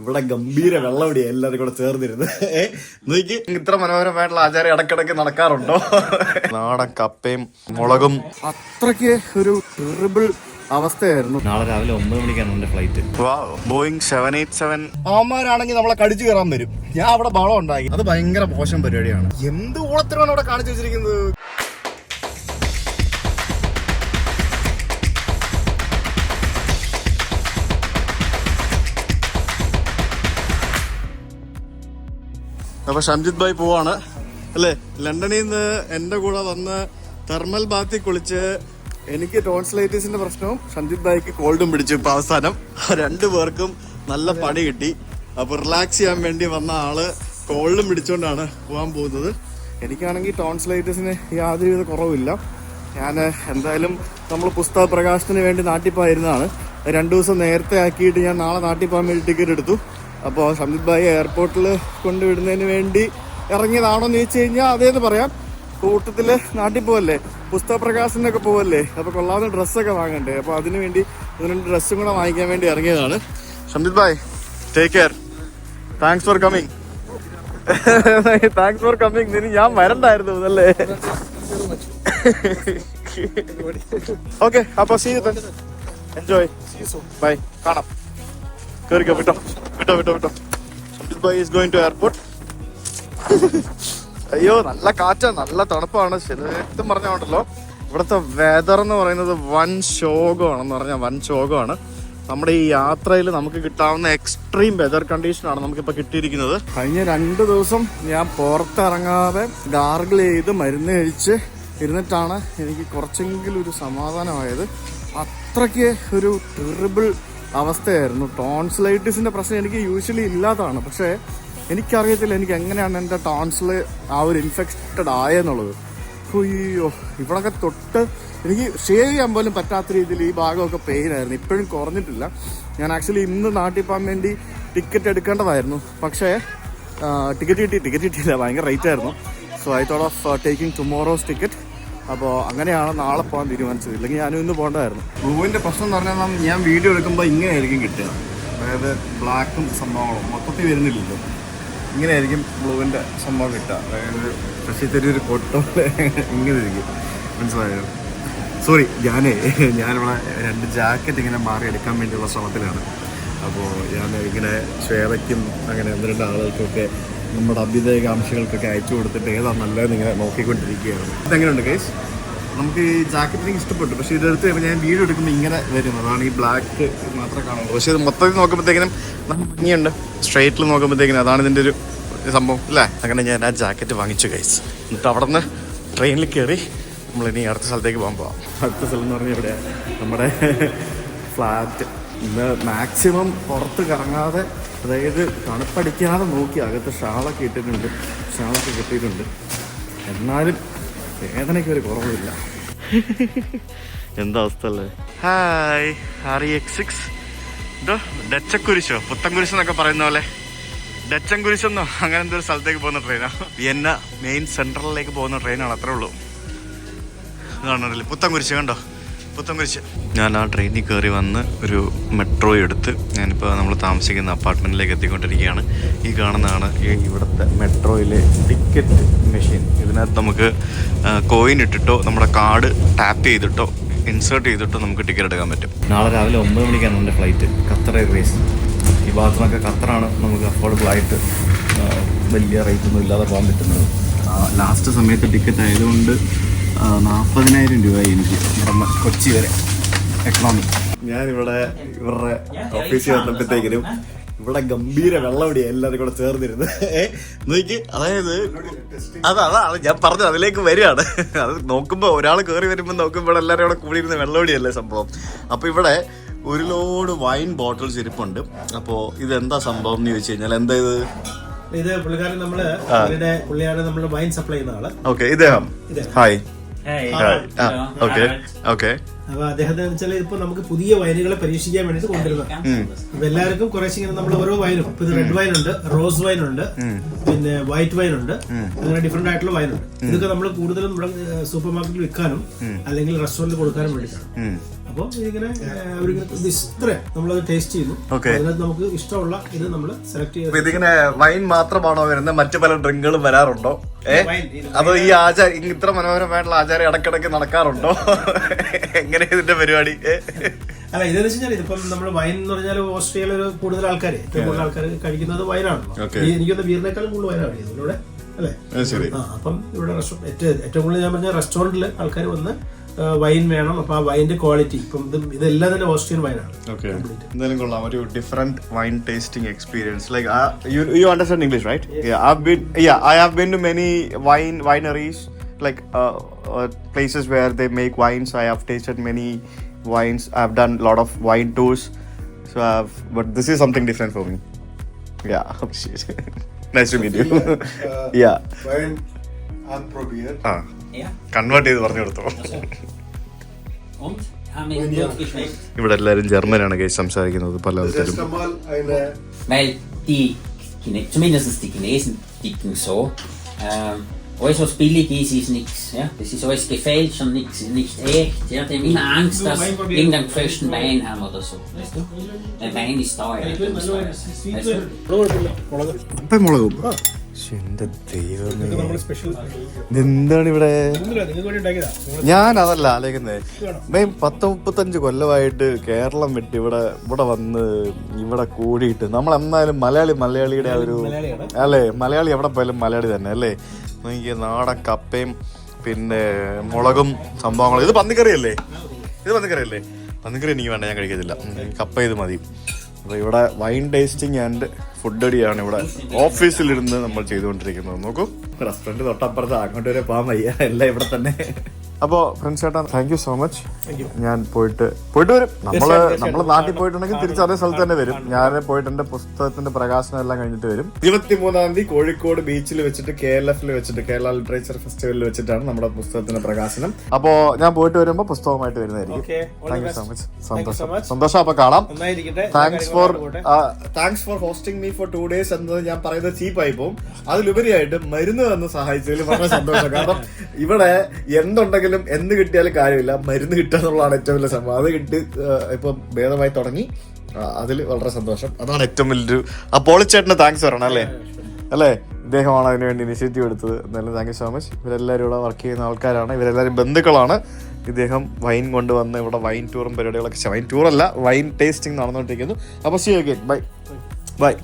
ഇവിടെ ഗംഭീര വെള്ളമടിയാ എല്ലാരും കൂടെ ചേർന്നിരുന്നു. നോക്കി. ഇത്ര മനോഹരമായിട്ടുള്ള ആചാരം ഇടക്കിടക്ക് നടക്കാറുണ്ടോ? നാടൻ കപ്പയും മുളകും. അത്രയ്ക്ക് ഒരു ടെറിബിൾ അവസ്ഥയായിരുന്നു. നാളെ രാവിലെ ഒമ്പത് മണിക്കാണ് എന്റെ flight Boeing seven eight seven അവന്മാരാണെങ്കിൽ നമ്മളെ കടിച്ചു കയറാൻ വരും. ഞാൻ അവിടെ ബളം ഉണ്ടാക്കി അത് ഭയങ്കര മോശം പരിപാടിയാണ്. എന്ത് ഊളത്തിനാണ് അവിടെ കാണിച്ചു വെച്ചിരിക്കുന്നത്? അപ്പൊ ഷംജിത് ഭായ് പോവാണ്. അല്ലേ? ലണ്ടനിൽ നിന്ന് എന്റെ കൂടെ വന്ന് തെർമൽ ബാത്തി കുളിച്ച് എനിക്ക് ടോൺസിലൈറ്റിസിന്റെ പ്രശ്നവും ഷംജിത് ഭായിക്ക് കോൾഡും പിടിച്ചു ഇപ്പൊ അവസാനം. രണ്ടു പേർക്കും നല്ല പണി കിട്ടി. അപ്പൊ റിലാക്സ് ചെയ്യാൻ വേണ്ടി വന്ന ആൾ കോൾഡും പിടിച്ചുകൊണ്ടാണ് പോകാൻ പോകുന്നത്. എനിക്കാണെങ്കിൽ ടോൺസിലൈറ്റിസിന് യാതൊരുവിധ കുറവില്ല ഞാൻ എന്തായാലും നമ്മൾ പുസ്തക പ്രകാശത്തിന് വേണ്ടി നാട്ടിൽ പോയിരുന്നതാണ്. രണ്ടു ദിവസം നേരത്തെ ആക്കിയിട്ട് ഞാൻ നാളെ നാട്ടിൽ വേണ്ടി ടിക്കറ്റ് എടുത്തു. അപ്പോൾ സംജിത് ഭായി എയർപോർട്ടിൽ കൊണ്ടുവിടുന്നതിന് വേണ്ടി ഇറങ്ങിയതാണോ എന്ന് ചോദിച്ചു കഴിഞ്ഞാൽ അതേന്ന് പറയാം. കൂട്ടത്തിൽ നാട്ടിൽ പോവല്ലേ? പുസ്തക പ്രകാശനൊക്കെ പോവല്ലേ? അപ്പോൾ കൊള്ളാവുന്ന ഡ്രസ്സൊക്കെ വാങ്ങണ്ടേ? അപ്പോൾ അതിനു വേണ്ടി രണ്ട് ഡ്രസ്സും കൂടെ വാങ്ങിക്കാൻ വേണ്ടി ഇറങ്ങിയതാണ്. Samjith bhai take care thanks for coming thanks for coming നിന് ഞാൻ വരണ്ടായിരുന്നു അതല്ലേ ഓക്കെ അപ്പോൾ സീ എൻജോയ് ബൈ കാണാം. കേറിക്കോ വിട്ടോ. വിട്ടോ വിട്ടോ വിട്ടോ. Bhai is going to airport അയ്യോ നല്ല കാറ്റാ നല്ല തണുപ്പാണ്. ശരിക്കും പറഞ്ഞോണ്ടല്ലോ ഇവിടുത്തെ വെതർ എന്ന് പറയുന്നത് വൻ ശോകമാണെന്ന് പറഞ്ഞാൽ വൻ ശോകമാണ്. നമ്മുടെ ഈ യാത്രയിൽ നമുക്ക് കിട്ടാവുന്ന എക്സ്ട്രീം വെതർ കണ്ടീഷനാണ് നമുക്കിപ്പോൾ കിട്ടിയിരിക്കുന്നത്. കഴിഞ്ഞ രണ്ട് ദിവസം ഞാൻ പുറത്തിറങ്ങാതെ ഗാർഗിൾ ചെയ്ത് മരുന്ന് കഴിച്ച് ഇരുന്നിട്ടാണ് എനിക്ക് കുറച്ചെങ്കിലും ഒരു സമാധാനമായത്. അത്രയ്ക്ക് ഒരു ടെറിബിൾ അവസ്ഥയായിരുന്നു. ടോൺസിലൈറ്റിസിന്റെ പ്രശ്നം എനിക്ക് യൂഷ്വലി ഇല്ലാത്തതാണ്. പക്ഷേ എനിക്കറിയത്തില്ല എനിക്ക് എങ്ങനെയാണ് എന്റെ ടോൺസിൽ ആ ഒരു ഇൻഫെക്റ്റഡ് ആയെന്നുള്ളത്. അയ്യോ ഇവിടൊക്കെ തൊട്ട് എനിക്ക് ഷേവ് ചെയ്യാൻ പോലും പറ്റാത്ത രീതിയിൽ ഈ ഭാഗമൊക്കെ പെയിൻ ആയിരുന്നു. ഇപ്പോഴും കുറഞ്ഞിട്ടില്ല. ഞാൻ ആക്ച്വലി ഇന്ന് നാട്ടിൽ പോകാൻ വേണ്ടി ടിക്കറ്റ് എടുക്കേണ്ടതായിരുന്നു. പക്ഷേ ടിക്കറ്റ് കിട്ടി ടിക്കറ്റ് കിട്ടിയില്ല. ഭയങ്കര റേറ്റ് ആയിരുന്നു. So I thought of taking tomorrow's ticket അപ്പോൾ അങ്ങനെയാണ് നാളെ പോകാൻ തീരുമാനിച്ചത്. ഇല്ലെങ്കിൽ ഞാനും ഇന്ന് പോകേണ്ടതായിരുന്നു. ബ്ലൂവിന്റെ പ്രശ്നം എന്ന് പറഞ്ഞാൽ ഞാൻ വീഡിയോ എടുക്കുമ്പോൾ ഇങ്ങനെയായിരിക്കും കിട്ടുക. അതായത് ബ്ലാക്കും സംഭവങ്ങളും മൊത്തത്തിൽ വരുന്നില്ലല്ലോ. ഇങ്ങനെയായിരിക്കും ബ്ലൂവിന്റെ സംഭവം കിട്ടുക. അതായത് പക്ഷേ ചെറിയൊരു കൊട്ടോ ഇങ്ങനെ ഇരിക്കും മനസ്സിലായോ? സോറി ഞാനേ ഞാനിവിടെ രണ്ട് ജാക്കറ്റ് ഇങ്ങനെ മാറി എടുക്കാൻ വേണ്ടിയുള്ള ശ്രമത്തിലാണ്. അപ്പോൾ ഞാൻ ഇങ്ങനെ ശ്വേതയ്ക്കും അങ്ങനെ ഒന്ന് രണ്ട് ആളുകൾക്കൊക്കെ നമ്മുടെ അഭ്യുദയകാംക്ഷികൾക്കൊക്കെ അയച്ചു കൊടുത്തിട്ട് ഏതാ നല്ലതെന്ന് ഇങ്ങനെ നോക്കിക്കൊണ്ടിരിക്കുകയാണ്. ഇതെങ്ങനെയുണ്ട് കേസ് നമുക്ക് ഈ ജാക്കറ്റ് എനിക്ക് ഇഷ്ടപ്പെട്ടു. പക്ഷേ ഇതെടുത്ത് കഴിയുമ്പോൾ ഞാൻ വീഡിയോ എടുക്കുമ്പോൾ ഇങ്ങനെ വരും അതാണ് ഈ ബ്ലാക്ക് മാത്രമേ കാണുള്ളൂ. പക്ഷേ ഇത് മൊത്തത്തിൽ നോക്കുമ്പോഴത്തേക്കിനും നല്ല ഭംഗിയുണ്ട്. സ്ട്രൈറ്റിൽ നോക്കുമ്പോഴത്തേക്കിനും അതാണ് ഇതിന്റെ ഒരു സംഭവം അല്ലേ? അങ്ങനെ ഞാൻ ആ ജാക്കറ്റ് വാങ്ങിച്ചു കൈസ് എന്നിട്ട് അവിടെ നിന്ന് ട്രെയിനിൽ കയറി നമ്മളിനി അടുത്ത സ്ഥലത്തേക്ക് പോകാൻ പോവാം. അടുത്ത സ്ഥലം എന്ന് പറഞ്ഞാൽ ഇവിടെ നമ്മുടെ ഫ്ലാറ്റ് ഇന്ന് മാക്സിമം പുറത്ത് കറങ്ങാതെ അതായത് തണുപ്പടിക്കാതെ നോക്കി അകത്ത് ഷാളൊക്കെ ഇട്ടിട്ടുണ്ട് ഷാളൊക്കെ കിട്ടിയിട്ടുണ്ട്. എന്നാലും വേദനയ്ക്ക് ഒരു കുറവില്ല എന്താ അവസ്ഥ അല്ലേ? ഹായ് ആർ എക്സ് സിക്സ് എന്തോ ഡച്ചക്കുരിശോ പുത്തൻകുരിശ് എന്നൊക്കെ പറയുന്ന പോലെ. ഡച്ചൻകുരിശെന്നോ അങ്ങനെ എന്തോ ഒരു സ്ഥലത്തേക്ക് പോകുന്ന ട്രെയിനാ വിയന്ന മെയിൻ സെൻട്രലിലേക്ക് പോകുന്ന ട്രെയിനാണ് അത്രേ ഉള്ളൂ. കാണുന്നില്ലേ പുത്തൻകുരിശ് കണ്ടോ? പുത്തൻകുരിശ് ഞാൻ ആ ട്രെയിനിൽ കയറി വന്ന് ഒരു മെട്രോ എടുത്ത് ഞാനിപ്പോൾ നമ്മൾ താമസിക്കുന്ന അപ്പാർട്ട്മെന്റിലേക്ക് എത്തിക്കൊണ്ടിരിക്കുകയാണ്. ഈ കാണുന്നതാണ് ഈ ഇവിടുത്തെ മെട്രോയിലെ ടിക്കറ്റ് മെഷീൻ ഇതിനകത്ത് നമുക്ക് കോയിൻ ഇട്ടിട്ടോ നമ്മുടെ കാർഡ് ടാപ്പ് ചെയ്തിട്ടോ ഇൻസേർട്ട് ചെയ്തിട്ടോ നമുക്ക് ടിക്കറ്റ് എടുക്കാൻ പറ്റും. നാളെ രാവിലെ ഒമ്പത് മണിക്കാണ് എന്റെ ഫ്ലൈറ്റ് ഖത്തർ എയർവേസ് ഈ ഭാഗത്തുനിന്നൊക്കെ ഖത്തറാണ് നമുക്ക് അഫോർഡബിൾ ആയിട്ട് വലിയ റേറ്റ് ഒന്നും ഇല്ലാതെ പോകാൻ പറ്റുന്നത്. ലാസ്റ്റ് സമയത്ത് ടിക്കറ്റ് ആയതുകൊണ്ട് നാൽപ്പതിനായിരം രൂപ എനിക്ക്. ഇവിടെ കൊച്ചി വരെ. എക്കണോമി ഞാനിവിടെ ഇവരുടെ ഓഫീസിൽ വന്നപ്പോഴത്തേക്കിനും ഇവിടെ ഗംഭീര വെള്ളമടിയാ എല്ലാവരും കൂടെ ചേർന്നിരുന്നു. ഏ, നോക്കി അതായത് അതാ അതാണ് ഞാൻ പറഞ്ഞത് അതിലേക്ക് വരികയാണ്. അത് നോക്കുമ്പോൾ ഒരാൾ കയറി വരുമ്പോൾ നോക്കുമ്പോൾ എല്ലാവരും കൂടെ കൂടിയിരുന്ന വെള്ളമടിയല്ലേ സംഭവം. അപ്പോൾ ഇവിടെ ഒരു ലോഡ് വൈൻ ബോട്ടിൽസ് ഇരിപ്പുണ്ട്. അപ്പോൾ ഇതെന്താ സംഭവം എന്ന് ചോദിച്ചു കഴിഞ്ഞാൽ എന്താ ഇത്? ഇത് പുള്ളിക്കാരൻ നമ്മൾ പുള്ളിയാണ് നമ്മൾ വൈൻ സപ്ലൈ ചെയ്യുന്ന ആൾ. ഓക്കെ ഇദ്ദേഹം. ഹായ് ആ ഓക്കെ ഓക്കെ. അപ്പൊ അദ്ദേഹത്തെ വെച്ചാൽ ഇപ്പൊ നമുക്ക് പുതിയ വൈനുകളെ പരീക്ഷിക്കാൻ വേണ്ടിട്ട് കൊണ്ടുവരുന്നത്. അപ്പൊ എല്ലാവർക്കും കുറേശ്ശെ ഇങ്ങനെ നമ്മൾ ഓരോ വൈനും ഇപ്പൊ ഇത് റെഡ് വൈൻ ഉണ്ട് റോസ് വൈൻ ഉണ്ട് പിന്നെ വൈറ്റ് വൈൻ ഉണ്ട് അങ്ങനെ ഡിഫറെന്റ് ആയിട്ടുള്ള വൈൻ ഉണ്ട്. ഇതൊക്കെ നമ്മൾ കൂടുതലും നമ്മുടെ സൂപ്പർ മാർക്കറ്റിൽ വിൽക്കാനും അല്ലെങ്കിൽ റെസ്റ്റോറന്റിൽ കൊടുക്കാനും വേണ്ടിയിട്ടാണ്. അപ്പം ഇതിങ്ങനെ ഇത്ര അവരിങ്ങനെ നമ്മളത് ടേസ്റ്റ് ചെയ്യുന്നു. അതിനകത്ത് നമുക്ക് ഇഷ്ടമുള്ള ഇത് നമ്മൾ സെലക്ട് ചെയ്ത് അപ്പൊ ഇതിങ്ങനെ വൈൻ മാത്രമാണോ വരുന്നത്? മറ്റു പല ഡ്രിങ്കുകളും വരാറുണ്ടോ? അത് ഈ ആചാര ഇത്ര മനോഹരമായിട്ടുള്ള ആചാരം ഇടക്കിടക്ക് നടക്കാറുണ്ടോ? എങ്ങനെ ഇതിന്റെ പരിപാടി? അല്ല ഇതെന്ന് വെച്ചാൽ ഇതിപ്പം നമ്മൾ വൈൻ എന്ന് പറഞ്ഞാൽ ഓസ്ട്രേലിയയിൽ ഒരു കൂടുതൽ ആൾക്കാർ ഏറ്റവും കൂടുതൽ ആൾക്കാർ കഴിക്കുന്നത് വൈനാണല്ലോ എനിക്കൊന്ന് ബീറിനേക്കാളും കൂടുതൽ വൈനാണ് ഇതിലൂടെ അല്ലേ? അപ്പം ഇവിടെ ഏറ്റവും കൂടുതൽ ഞാൻ പറഞ്ഞ റെസ്റ്റോറന്റിൽ ആൾക്കാർ വന്ന് വൈൻ വേണം അപ്പൊ ആ വൈന്റെ ക്വാളിറ്റി ഇപ്പം ഇത് ഇതെല്ലാം തന്നെ ഓസ്ട്രിയൻ വൈനാണ് എന്തായാലും കൊള്ളാം ഒരു different wine tasting experience like you you understand English right I yeah I have been to many wine wineries like places where they make wines i have tasted many wines i've done a lot of wine tours so i've but this is something different for me yeah nice to meet you yeah Wein anprobiert. ആ Ja. Convert ചെയ്ത് പറഞ്ഞു കൊടുത്തോ Und? Haben wir gut geschmeckt? ഇവിടെ എല്ലാവരും ജർമ്മനാണ് case സംസാരിക്കുന്നത് പല die, zumindest die Chinesen ticken so. Ähm, alles was billig ist, ist nichts. Ja? Das ist alles gefälscht und nix, nicht echt. Ja? Die haben immer Angst, dass irgendeinen gefälschten Wein haben oder so. Weißt du? Weil Wein ist teuer. Ist teuer. Weißt du? എന്റെ ദൈവമേ. ഇതെന്താണ് ഇവിടെ? ഞാൻ അതല്ല ആലോചിക്കുന്നത് main പത്ത് മുപ്പത്തഞ്ച് കൊല്ലമായിട്ട് കേരളം വിട്ട് ഇവിടെ ഇവിടെ വന്ന് ഇവിടെ കൂടിയിട്ട് നമ്മൾ എന്നാലും മലയാളി മലയാളിയുടെ ആ ഒരു അല്ലേ? മലയാളി എവിടെ പോയാലും മലയാളി തന്നെ അല്ലേ? എനിക്ക് നാടൻ കപ്പയും പിന്നെ മുളകും സംഭവങ്ങളും. ഇത് പന്നിക്കറിയല്ലേ? ഇത് പന്നിക്കറിയല്ലേ? പന്നിക്കറി എനിക്ക് വേണ്ട ഞാൻ കഴിക്കത്തില്ല. കപ്പ ഇത് മതി. അപ്പോൾ ഇവിടെ വൈൻ ടേസ്റ്റിംഗ് ആൻഡ് ഫുഡ് അടിയാണ് ഇവിടെ ഓഫീസിലിരുന്ന് നമ്മൾ ചെയ്തുകൊണ്ടിരിക്കുന്നത്. നോക്കൂ. റെസ്റ്റോറന്റ് തൊട്ടപ്പുറത്ത് അങ്ങോട്ട് വരെ പോകാൻ വയ്യ. എല്ലാം ഇവിടെ തന്നെ. അപ്പോൾ ഫ്രണ്ട്സ് ചേട്ടാ താങ്ക് യു സോ മച്ച് ഞാൻ പോയിട്ട് പോയിട്ട് വരും. നമ്മൾ നമ്മൾ നാട്ടിൽ പോയിട്ടുണ്ടെങ്കിൽ തിരിച്ച് അതേ സ്ഥലത്ത് തന്നെ വരും. ഞാൻ പോയിട്ട് എന്റെ പുസ്തകത്തിന്റെ പ്രകാശനം എല്ലാം കഴിഞ്ഞിട്ട് വരും. ഇരുപത്തി മൂന്നാം തീയതി കോഴിക്കോട് ബീച്ചിൽ വെച്ചിട്ട് കെ എൽ എഫിൽ വെച്ചിട്ട് കേരള ലിറ്ററേച്ചർ ഫെസ്റ്റിവലിൽ വെച്ചിട്ടാണ് നമ്മുടെ പുസ്തകത്തിന്റെ പ്രകാശനം. അപ്പോ ഞാൻ പോയിട്ട് വരുമ്പോൾ പുസ്തകമായിട്ട് വരുന്നതായിരിക്കും. താങ്ക് യു സോ മച്ച് സന്തോഷം. സന്തോഷം. അപ്പൊ കാണാം. Thanks for thanks for hosting me for two days എന്നത് ഞാൻ പറയുന്നത് ചീപ്പായി പോകും അതിലുപരിയായിട്ട് മരുന്ന് തന്ന് സഹായിച്ചതിൽ വളരെ സന്തോഷം. കാരണം ഇവിടെ എന്തുണ്ടെങ്കിലും എന്ത് കിട്ടിയാലും കാര്യമില്ല. മരുന്ന് കിട്ടുക എന്നുള്ളതാണ് ഏറ്റവും വലിയ സംഭവം. അത് കിട്ടി ഇപ്പം ഭേദമായി തുടങ്ങി. അതിൽ വളരെ സന്തോഷം. അതാണ് ഏറ്റവും വലിയൊരു ആ പോളിച്ചേട്ടന് താങ്ക്സ് പറയണം അല്ലേ? അല്ലേ? ഇദ്ദേഹമാണ് അതിന് വേണ്ടി ഇനിഷ്യേറ്റീവ് എടുത്തത്. എന്തായാലും താങ്ക് യു സോ മച്ച് ഇവരെല്ലാവരും ഇവിടെ വർക്ക് ചെയ്യുന്ന ആൾക്കാരാണ്. ഇവരെല്ലാവരും ബന്ധുക്കളാണ്. ഇദ്ദേഹം വൈൻ കൊണ്ടുവന്ന് ഇവിടെ വൈൻ ടൂറും പരിപാടികളൊക്കെ വൈൻ ടൂറല്ല വൈൻ ടേസ്റ്റിംഗ് നടന്നുകൊണ്ടിരിക്കുന്നു. അപ്പോൾ സി അഗൈൻ ബൈ ബൈ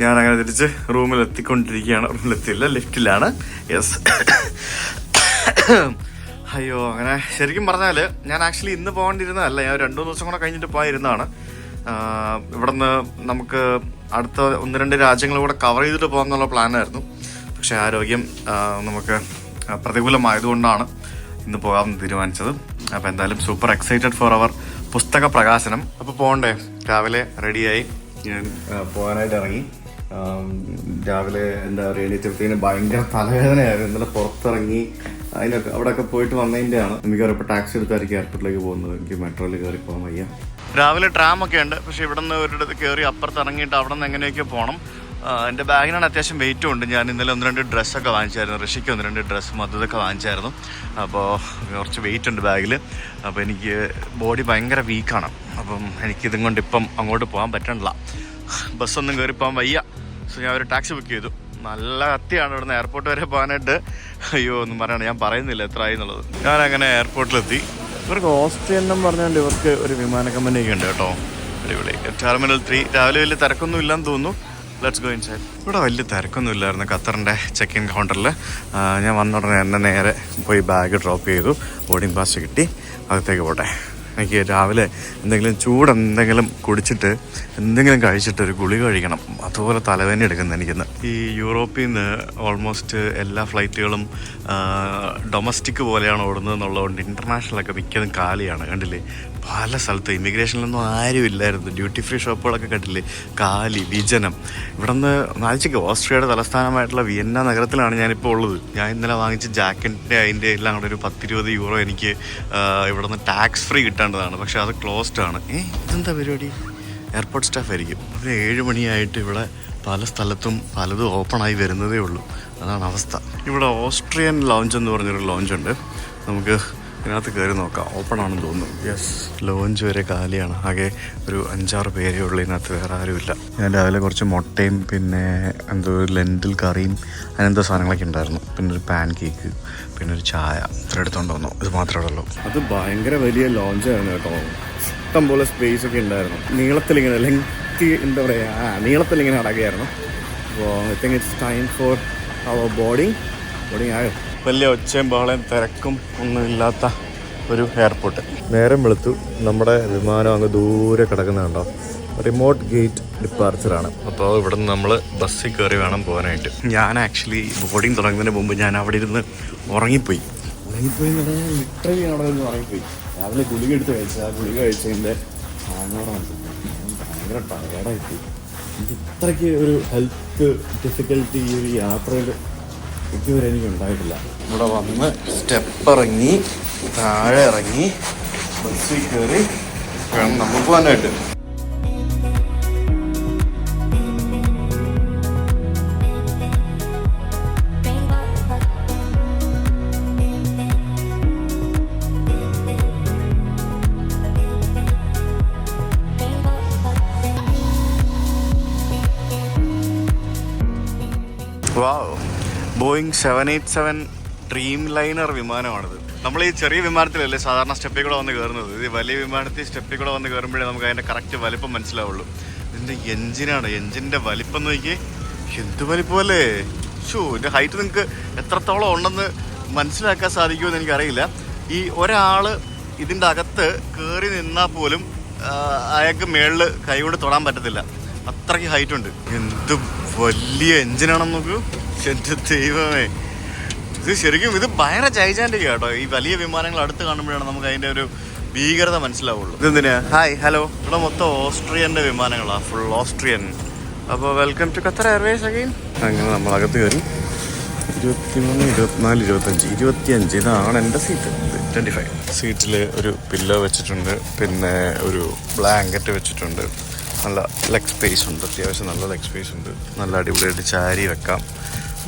ഞാൻ അങ്ങനെ തിരിച്ച് റൂമിൽ എത്തിക്കൊണ്ടിരിക്കുകയാണ്. റൂമിലെത്തിയില്ല ലിഫ്റ്റിലാണ് യെസ് അയ്യോ അങ്ങനെ. ശരിക്കും പറഞ്ഞാൽ ഞാൻ ആക്ച്വലി ഇന്ന് പോകേണ്ടിരുന്നതല്ല ഞാൻ രണ്ടു ദിവസം കൂടെ കഴിഞ്ഞിട്ട് പോയിരുന്നതാണ് ഇവിടുന്ന് നമുക്ക് അടുത്ത ഒന്ന് രണ്ട് രാജ്യങ്ങൾ കൂടെ കവർ ചെയ്തിട്ട് പോകാമെന്നുള്ള പ്ലാനായിരുന്നു പക്ഷേ ആരോഗ്യം നമുക്ക് പ്രതികൂലമായതുകൊണ്ടാണ് ഇന്ന് പോകാമെന്ന് തീരുമാനിച്ചത്. അപ്പോൾ എന്തായാലും സൂപ്പർ എക്സൈറ്റഡ് ഫോർ അവർ പുസ്തക പ്രകാശനം. അപ്പോൾ പോകണ്ടേ? രാവിലെ റെഡിയായി ഞാൻ പോകാനായിട്ട് ഇറങ്ങി. രാവിലെ എന്താ പറയുക എണീറ്റപ്പോഴത്തേന് ഭയങ്കര തലവേദനയായിരുന്നു. ഇന്നലെ പുറത്തിറങ്ങി അതിനൊക്കെ അവിടെയൊക്കെ പോയിട്ട് വന്നതിന്റെയാണ് മിക്കവാറും ഇപ്പോൾ ടാക്സി എടുത്തായിരിക്കും എയർപോർട്ടിലേക്ക് പോകുന്നത്. എനിക്ക് മെട്രോയിൽ കയറി പോകാൻ വയ്യ. രാവിലെ ട്രാം ഒക്കെ ഉണ്ട്. പക്ഷെ ഇവിടെ നിന്ന് ഒരിടത്ത് കയറി അപ്പുറത്ത് ഇറങ്ങിയിട്ട് അവിടെ നിന്ന് എങ്ങനെയൊക്കെ പോകണം എന്റെ ബാഗിനാണ് അത്യാവശ്യം വെയിറ്റും ഉണ്ട്. ഞാൻ ഇന്നലെ ഒന്ന് രണ്ട് ഡ്രസ്സൊക്കെ വാങ്ങിച്ചായിരുന്നു. ഋഷിക്ക് ഒന്ന് രണ്ട് ഡ്രസ്സും അതൊക്കെ വാങ്ങിച്ചായിരുന്നു. അപ്പോൾ കുറച്ച് വെയിറ്റ് ഉണ്ട് ബാഗിൽ അപ്പോൾ എനിക്ക് ബോഡി ഭയങ്കര വീക്കാണ് അപ്പം എനിക്കിതും കൊണ്ട് ഇപ്പം അങ്ങോട്ട് പോകാൻ പറ്റണില്ല. ബസ്സൊന്നും കയറി പോകാൻ വയ്യ. സോ ഞാൻ ഒരു ടാക്സി ബുക്ക് ചെയ്തു. നല്ല കത്തിയാണ് ഇവിടുന്ന് എയർപോർട്ട് വരെ പോകാനായിട്ട്. അയ്യോ ഒന്നും പറയണ്ട ഞാൻ പറയുന്നില്ല എത്ര ആയി എന്നുള്ളത്. ഞാൻ അങ്ങനെ എയർപോർട്ടിലെത്തി ഇവർക്ക് ഓസ്ട്രിയൻ എന്നും പറഞ്ഞുകൊണ്ട് ഇവർക്ക് ഒരു വിമാന കമ്പനി ഒക്കെ ഉണ്ട് കേട്ടോ. അടിപൊളി. ടെർമിനൽ ത്രീ രാവിലെ വലിയ തിരക്കൊന്നും ഇല്ലെന്ന് തോന്നുന്നു. ലെറ്റ്സ് ഗോ ഇൻസൈഡ് ഇവിടെ വലിയ തിരക്കൊന്നും ഇല്ലായിരുന്നു ഖത്തറിന്റെ ചെക്ക് ഇൻ കൗണ്ടറിൽ ഞാൻ വന്ന ഉടനെ എന്നെ നേരെ പോയി ബാഗ് ഡ്രോപ്പ് ചെയ്തു. ബോർഡിംഗ് പാസ് കിട്ടി. അകത്തേക്ക് പോട്ടെ. എനിക്ക് രാവിലെ എന്തെങ്കിലും ചൂട് എന്തെങ്കിലും കുടിച്ചിട്ട് എന്തെങ്കിലും കഴിച്ചിട്ട് ഒരു ഗുളി കഴിക്കണം. അതുപോലെ തലവേദന എടുക്കുന്നത് എനിക്കിന്ന്. ഈ യൂറോപ്പിൽ നിന്ന് ഓൾമോസ്റ്റ് എല്ലാ ഫ്ലൈറ്റുകളും ഡൊമസ്റ്റിക് പോലെയാണ് ഓടുന്നത് എന്നുള്ളതുകൊണ്ട് ഇന്റർനാഷണലൊക്കെ മിക്കതും കാലിയാണ്. കണ്ടില്ലേ? പല സ്ഥലത്ത് ഇമിഗ്രേഷനിലൊന്നും ആരും ഇല്ലായിരുന്നു ഡ്യൂട്ടി ഫ്രീ ഷോപ്പുകളൊക്കെ കണ്ടില്ലേ? കാലി വിജനം. ഇവിടെ നിന്ന് നാഴ്ചയ്ക്ക് ഓസ്ട്രിയയുടെ തലസ്ഥാനമായിട്ടുള്ള വിയന്ന നഗരത്തിലാണ് ഞാനിപ്പോൾ ഉള്ളത്. ഞാൻ ഇന്നലെ വാങ്ങിച്ച ജാക്കറ്റിന്റെ അതിന്റെ എല്ലാം കൂടെ ഒരു പത്തിരുപത് യൂറോ എനിക്ക് ഇവിടെ നിന്ന് ടാക്സ് ഫ്രീ കിട്ടേണ്ടതാണ്. പക്ഷേ അത് ക്ലോസ്ഡ് ആണ്. ഏ ഇതെന്താ പരിപാടി? എയർപോർട്ട് സ്റ്റാഫ് ആയിരിക്കും. ഒരു ഏഴ് മണിയായിട്ട് ഇവിടെ പല സ്ഥലത്തും പലതും ഓപ്പണായി വരുന്നതേ ഉള്ളൂ. അതാണ് അവസ്ഥ. ഇവിടെ ഓസ്ട്രിയൻ ലോഞ്ച് എന്ന് പറഞ്ഞൊരു ലോഞ്ച് ഉണ്ട്. നമുക്ക് ഇതിനകത്ത് കയറി നോക്കാം. ഓപ്പൺ ആണെന്ന് തോന്നുന്നു. യെസ് ലോഞ്ച് വരെ കാലിയാണ്. ആകെ ഒരു അഞ്ചാറ് പേരേ ഉള്ളൂ ഇതിനകത്ത്. വേറെ ആരുമില്ല. ഞാൻ രാവിലെ കുറച്ച് മുട്ടയും പിന്നെ എന്തോ ഒരു ലെന്റിൽ കറിയും അങ്ങനെന്തോ സാധനങ്ങളൊക്കെ ഉണ്ടായിരുന്നു. പിന്നെ ഒരു പാൻ കേക്ക് പിന്നെ ഒരു ചായ. ഇത്ര എടുത്തോണ്ട് വന്നു. ഇത് മാത്രമേ ഉള്ളൂ. അത് ഭയങ്കര വലിയ ലോഞ്ച് ആയിരുന്നു കേട്ടോ. ഇഷ്ടം പോലെ സ്പേസ് ഒക്കെ ഉണ്ടായിരുന്നു. നീളത്തിൽ ഇങ്ങനെ ലെങ്തി എന്താ പറയുക നീളത്തിൽ ഇങ്ങനെ അടക്കുകയായിരുന്നു അപ്പോൾ I think it's time for our boarding boarding ആയോ? വലിയ ഒച്ചയും ബഹളയും തിരക്കും ഒന്നും ഇല്ലാത്ത ഒരു എയർപോർട്ട്. നേരം വെളുത്തു. നമ്മുടെ വിമാനം അങ്ങ് ദൂരെ കിടക്കുന്നുണ്ടോ റിമോട്ട് ഗേറ്റ് ഡിപ്പാർച്ചറാണ്. അപ്പോൾ ഇവിടെ നിന്ന് നമ്മൾ ബസ്സിൽ കയറി വേണം പോകാനായിട്ട്. ഞാൻ ആക്ച്വലി ബോർഡിങ് തുടങ്ങുന്നതിന് മുമ്പ് ഞാൻ അവിടെ ഇരുന്ന് ഉറങ്ങിപ്പോയി. ഉറങ്ങിപ്പോയി എന്ന് പറഞ്ഞാൽ ലിറ്ററലി അവിടെ ഇരുന്ന് ഉറങ്ങിപ്പോയി. രാവിലെ ഗുളിക എടുത്ത് കഴിച്ചു ആ ഗുളിക കഴിച്ചതിന്റെ ഭയങ്കര ടയർഡായിപ്പോയി എനിക്ക് ഇത്രയ്ക്ക് ഒരു ഹെൽത്ത് ഡിഫിക്കൽട്ടി ഈ ഒരു യാത്രയിൽ ഇതുവരെ എനിക്ക് ഉണ്ടായിട്ടില്ല. ഇവിടെ വന്ന് സ്റ്റെപ്പ് ഇറങ്ങി താഴെ ഇറങ്ങി ബസ്സിൽ കയറി വേണം നമ്മൾ പോകാനായിട്ട്. Boeing seven eight seven Dreamliner വിമാനമാണിത്. നമ്മൾ ഈ ചെറിയ വിമാനത്തിലല്ലേ സാധാരണ സ്റ്റെപ്പിൽ കൂടെ വന്ന് കയറുന്നത്? ഇത് വലിയ വിമാനത്തിൽ സ്റ്റെപ്പിൽ കൂടെ വന്ന് കയറുമ്പോഴേ നമുക്ക് അതിന്റെ കറക്റ്റ് വലിപ്പം മനസ്സിലാവുള്ളൂ. ഇതിന്റെ എഞ്ചിനാണ്. എഞ്ചിന്റെ വലിപ്പം നോക്കി എന്ത് വലിപ്പമല്ലേ ഷോ ഇതിന്റെ ഹൈറ്റ് നിങ്ങൾക്ക് എത്രത്തോളം ഉണ്ടെന്ന് മനസ്സിലാക്കാൻ സാധിക്കുമെന്ന് എനിക്കറിയില്ല. ഈ ഒരാൾ ഇതിന്റെ അകത്ത് കയറി നിന്നാൽ പോലും അയാൾക്ക് മേളിൽ കൈ കൊണ്ട് തൊടാൻ പറ്റത്തില്ല. അത്രയ്ക്ക് ഹൈറ്റ് ഉണ്ട്. എന്ത് വലിയ എഞ്ചിനാണെന്ന് നോക്കൂ. എന്റെ ദൈവമേ. ഇത് ശരിക്കും ഇത് ഭയങ്കര ജൈജാന്റിക് കേട്ടോ. ഈ വലിയ വിമാനങ്ങൾ അടുത്ത് കാണുമ്പോഴാണ് നമുക്ക് അതിന്റെ ഒരു ഭീകരത മനസ്സിലാവുള്ളൂ. ഇതെന്തിനാ? ഹായ് ഹലോ ഇവിടെ മൊത്തം ഓസ്ട്രിയന്റെ വിമാനങ്ങളാണ് ഫുൾ ഓസ്ട്രിയൻ. അപ്പോൾ welcome to Qatar Airways again അങ്ങനെ നമ്മൾ അകത്ത് കയറി. ഇരുപത്തിമൂന്ന് ഇരുപത്തിനാല് ഇരുപത്തഞ്ച് ഇരുപത്തിയഞ്ച് ഇതാണ് എന്റെ സീറ്റ് ട്വന്റി ഫൈവ് സീറ്റിൽ ഒരു പില്ലോ വെച്ചിട്ടുണ്ട്. പിന്നെ ഒരു ബ്ലാങ്കറ്റ് വെച്ചിട്ടുണ്ട്. നല്ല ലെഗ് സ്പേസ് ഉണ്ട്. അത്യാവശ്യം നല്ല ലെഗ് സ്പേസ് ഉണ്ട്. നല്ല അടിപൊളിയായിട്ട് ചാരി വെക്കാം.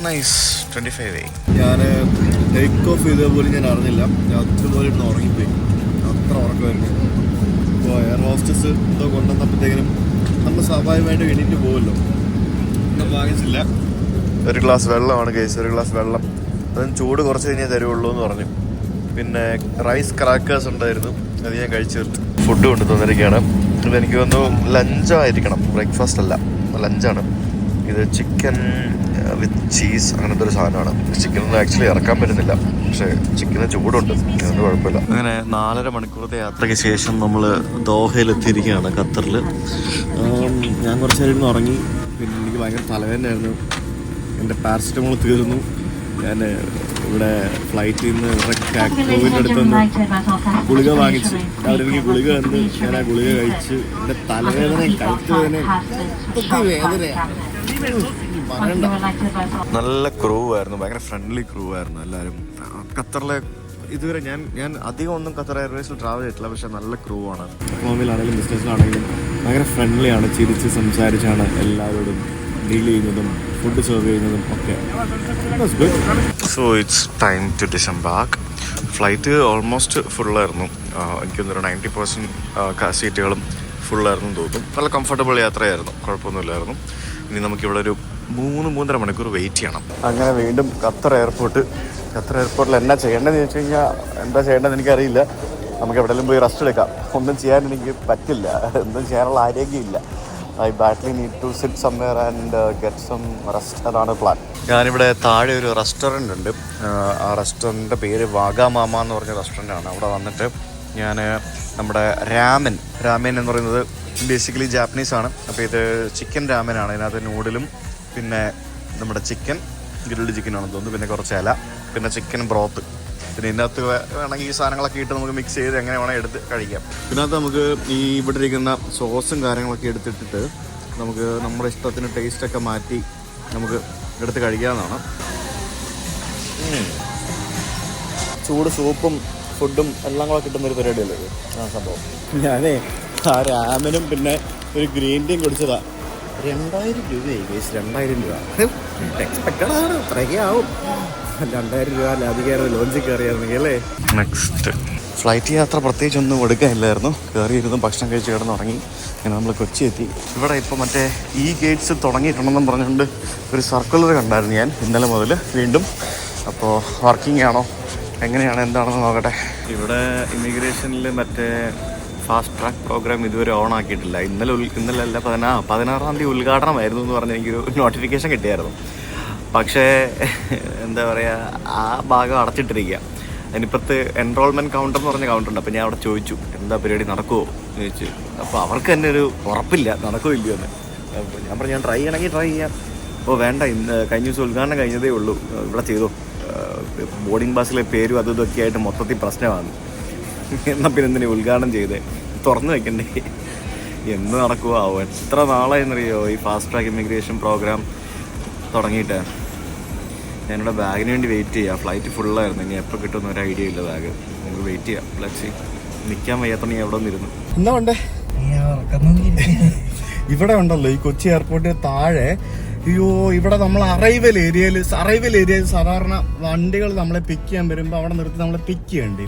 നൈസ് ട്വന്റി ഫൈവ് ഞാൻ ടേക്ക് ഓഫ് ചെയ്ത പോലും ഞാൻ അറിഞ്ഞില്ല. ഞാൻ അതുപോലെ ഇരുന്ന് ഉറങ്ങിപ്പോയി. അത്ര ഉറക്കമായിരുന്നു. അപ്പോൾ എയർ ഹോസ്റ്റസ് എന്തോ കൊണ്ടുവന്നപ്പോഴത്തേക്കിനും നമ്മൾ സ്വാഭാവികമായിട്ട് എണീറ്റ് പോകുമല്ലോ ഒന്നും വാങ്ങിച്ചില്ല. ഒരു ഗ്ലാസ് വെള്ളമാണ് കേസ് ഒരു ഗ്ലാസ് വെള്ളം. അതും ചൂട് കുറച്ച് കഴിഞ്ഞേ തരുള്ളൂ എന്ന് പറഞ്ഞു. പിന്നെ റൈസ് ക്രാക്കേഴ്സ് ഉണ്ടായിരുന്നു. അത് ഞാൻ കഴിച്ചു തീർത്തു. ഫുഡ് കൊണ്ട് തന്നിരിക്കുകയാണ്. ഇത് എനിക്ക് തോന്നുന്നു ലഞ്ചായിരിക്കണം ബ്രേക്ക്ഫാസ്റ്റ് അല്ല. ലഞ്ചാണ് ഇത് ചിക്കൻ വിത്ത് ചീസ് അങ്ങനത്തെ ഒരു സാധനമാണ്. ചിക്കൻ ഒന്നും ആക്ച്വലി ഇറക്കാൻ പറ്റുന്നില്ല. പക്ഷേ ചിക്കന് ചൂടുണ്ട്. അതുകൊണ്ട് കുഴപ്പമില്ല. അങ്ങനെ നാലര മണിക്കൂറത്തെ യാത്രയ്ക്ക് ശേഷം നമ്മൾ ദോഹയിലെത്തിയിരിക്കുകയാണ് ഖത്തറിൽ ഞാൻ കുറച്ച് നേരം ഉറങ്ങി. പിന്നെ എനിക്ക് ഭയങ്കര തലവേദനയായിരുന്നു. എന്റെ പാരസിറ്റമോൾ തീർന്നു. ഞാൻ ഇവിടെ ഫ്ലൈറ്റിൽ നിന്ന് ഇവിടെ കോവിന്റെ അടുത്ത് നിന്ന് ഗുളിക വാങ്ങിച്ച്. അവരെനിക്ക് ഗുളിക തന്ന് ഞാൻ ആ ഗുളിക കഴിച്ച് എന്റെ തലവേദനയും കഴുത്ത് വേദന പറയണ്ട നല്ല ക്രൂ ആയിരുന്നു ഭയങ്കര ഫ്രണ്ട്ലി ക്രൂ ആയിരുന്നു എല്ലാവരും ഖത്തറിലെ ഇതുവരെ ഞാൻ ഞാൻ അധികം ഒന്നും ഖത്തർ എയർവേസിൽ ട്രാവൽ ചെയ്തിട്ടില്ല പക്ഷെ നല്ല ക്രൂ ആണ് ഹോമിലാണെങ്കിലും ബിസിനസ്സിലാണെങ്കിലും ഭയങ്കര ഫ്രണ്ട്ലി ആണ് ചിരിച്ച് സംസാരിച്ചാണ് എല്ലാവരോടും ഡീൽ ചെയ്യുന്നതും ഫുഡ് സെർവ് ചെയ്യുന്നതും ഒക്കെ. So it's time to disembark flight almost ഫുള്ളായിരുന്നു എനിക്കൊന്നൊരു നയന്റി പെർസെന്റ് സീറ്റുകളും ഫുള്ളായിരുന്നു തോന്നും നല്ല കംഫർട്ടബിൾ യാത്രയായിരുന്നു കുഴപ്പമൊന്നുമില്ലായിരുന്നു. ഇനി നമുക്കിവിടെ ഒരു മൂന്ന് മൂന്നര മണിക്കൂർ വെയിറ്റ് ചെയ്യണം. അങ്ങനെ വീണ്ടും ഖത്തർ എയർപോർട്ട് ഖത്തർ എയർപോർട്ടിൽ എന്നാ ചെയ്യേണ്ടതെന്ന് ചോദിച്ചു കഴിഞ്ഞാൽ എന്താ ചെയ്യേണ്ടതെന്ന് എനിക്കറിയില്ല. നമുക്ക് എവിടെയെങ്കിലും പോയി റെസ്റ്റ് എടുക്കാം. ഒന്നും ചെയ്യാൻ എനിക്ക് പറ്റില്ല. ഒന്നും ചെയ്യാനുള്ള ആരോഗ്യമില്ല I badly need to sit somewhere and get some rest അതാണ് പ്ലാൻ ഞാനിവിടെ താഴെ ഒരു റെസ്റ്റോറന്റ് ഉണ്ട്. ആ റെസ്റ്റോറന്റിന്റെ പേര് വാഗാമാമ എന്ന് പറഞ്ഞ റെസ്റ്റോറന്റ് ആണ്. അവിടെ വന്നിട്ട് ഞാൻ നമ്മുടെ രാമൻ രാമൻ എന്ന് പറയുന്നത് ബേസിക്കലി ജാപ്പനീസ് ആണ്. അപ്പോൾ ഇത് ചിക്കൻ രാമനാണ്. ഇതിനകത്ത് നൂഡിലും പിന്നെ നമ്മുടെ ചിക്കൻ ഗ്രിൽഡ് ചിക്കൻ ആണെന്ന് തോന്നുന്നു. പിന്നെ കുറച്ച് ഇല പിന്നെ ചിക്കൻ ബ്രോത്ത് പിന്നെ ഇതിനകത്ത് വേണമെങ്കിൽ ഈ സാധനങ്ങളൊക്കെ ഇട്ട് നമുക്ക് മിക്സ് ചെയ്ത് എങ്ങനെ വേണമെങ്കിൽ എടുത്ത് കഴിക്കാം. ഇതിനകത്ത് നമുക്ക് ഈ ഇവിടെ ഇരിക്കുന്ന സോസും കാര്യങ്ങളൊക്കെ എടുത്തിട്ടിട്ട് നമുക്ക് നമ്മുടെ ഇഷ്ടത്തിന് ടേസ്റ്റൊക്കെ മാറ്റി നമുക്ക് എടുത്ത് കഴിക്കാവുന്നതാണ്. ചൂട് സൂപ്പും ഫുഡും എല്ലാം കൂടെ കിട്ടുന്ന ഒരു പരിപാടിയല്ലേ ആ സംഭവം. ഞാനേ ആ രാമനും പിന്നെ ഒരു ഗ്രീൻ ടീയും കുടിച്ചതാ. രണ്ടായിരം രൂപയായി കേസ് രണ്ടായിരം രൂപ. എക്സ്പെക്റ്റഡ് ആണ് അത്രയൊക്കെ ആവും രണ്ടായിരം രൂപ ലാഭിക്കാറ് ലോഞ്ചിൽ കയറിയായിരുന്നെങ്കിൽ അല്ലേ? നെക്സ്റ്റ് ഫ്ലൈറ്റ് യാത്ര പ്രത്യേകിച്ച് ഒന്നും എടുക്കാനില്ലായിരുന്നു. കയറിയിരുന്നു ഭക്ഷണം കഴിച്ച് കിടന്നുറങ്ങി. അങ്ങനെ നമ്മൾ കൊച്ചി എത്തി ഇവിടെ ഇപ്പോൾ മറ്റേ ഈ ഗേറ്റ്സ് തുടങ്ങിയിട്ടുണ്ടെന്നും പറഞ്ഞുകൊണ്ട് ഒരു സർക്കുലർ കണ്ടായിരുന്നു ഞാൻ ഇന്നലെ മുതൽ വീണ്ടും. അപ്പോൾ വർക്കിംഗ് ആണോ? എങ്ങനെയാണ്? എന്താണെന്ന് നോക്കട്ടെ. ഇവിടെ ഇമിഗ്രേഷനിൽ മറ്റേ ഫാസ്റ്റ് ട്രാക്ക് പ്രോഗ്രാം ഇതുവരെ ഓൺ ആക്കിയിട്ടില്ല. ഇന്നലെ ഇന്നലെ അല്ല പതിനാ പതിനാറാം തീയതി ഉദ്ഘാടനമായിരുന്നു എന്ന് പറഞ്ഞ് എനിക്കൊരു നോട്ടിഫിക്കേഷൻ കിട്ടിയായിരുന്നു. പക്ഷേ എന്താ പറയുക ആ ഭാഗം അടച്ചിട്ടിരിക്കുക അതിനിപ്പുറത്ത് എൻറോൾമെന്റ് കൗണ്ടർ എന്ന് പറഞ്ഞ കൗണ്ടർ ഉണ്ട്. അപ്പോൾ ഞാൻ അവിടെ ചോദിച്ചു എന്താ പരിപാടി? നടക്കുമോ എന്ന് ചോദിച്ചു അപ്പോൾ അവർക്ക് തന്നെ ഒരു ഉറപ്പില്ല. നടക്കുമോ ഇല്ലയോ എന്ന്. അപ്പോൾ ഞാൻ പറഞ്ഞു ഞാൻ ട്രൈ ചെയ്യണമെങ്കിൽ ട്രൈ ചെയ്യാം. അപ്പോൾ വേണ്ട. ഇന്ന് കഴിഞ്ഞ ദിവസം ഉദ്ഘാടനം കഴിഞ്ഞതേ ഉള്ളൂ. ഇവിടെ ചെയ്തു. ബോർഡിംഗ് ബസ്സിലെ പേരും അതും ഇതൊക്കെ ആയിട്ട് മൊത്തത്തിൽ പ്രശ്നമാണ്. എന്നാൽ പിന്നെ എന്തിനാ ഉദ്ഘാടനം ചെയ്തേ? തുറന്നു വെക്കണ്ടേ? എന്ന് നടക്കുവോ? ആവോ എത്ര നാളായെന്നറിയോ? ഈ ഫാസ്റ്റ് ട്രാക്ക് ഇമിഗ്രേഷൻ പ്രോഗ്രാം തുടങ്ങിയിട്ട്. ഞാനിവിടെ ബാഗിന് വേണ്ടി വെയിറ്റ് ചെയ്യുക ഫ്ലൈറ്റ് ഫുള്ളായിരുന്നു ഇനി എപ്പോൾ കിട്ടുമെന്ന് ഒരു ഐഡിയ ഇല്ല ബാഗ്. നമുക്ക് വെയിറ്റ് ചെയ്യാം. ലക്ഷി നിൽക്കാൻ വയ്യാത്തോണ്ട് ഞാൻ എവിടെ വന്നിരുന്നു എന്താ ഉണ്ടേ ഇവിടെ ഉണ്ടല്ലോ ഈ കൊച്ചി എയർപോർട്ടിന് താഴെ. അയ്യോ ഇവിടെ നമ്മൾ അറൈവൽ ഏരിയയിൽ അറൈവൽ ഏരിയയിൽ സാധാരണ വണ്ടികൾ നമ്മളെ പിക്ക് ചെയ്യാൻ വരുമ്പോൾ അവിടെ നിർത്തി നമ്മളെ പിക്ക് ചെയ്യണ്ടേ?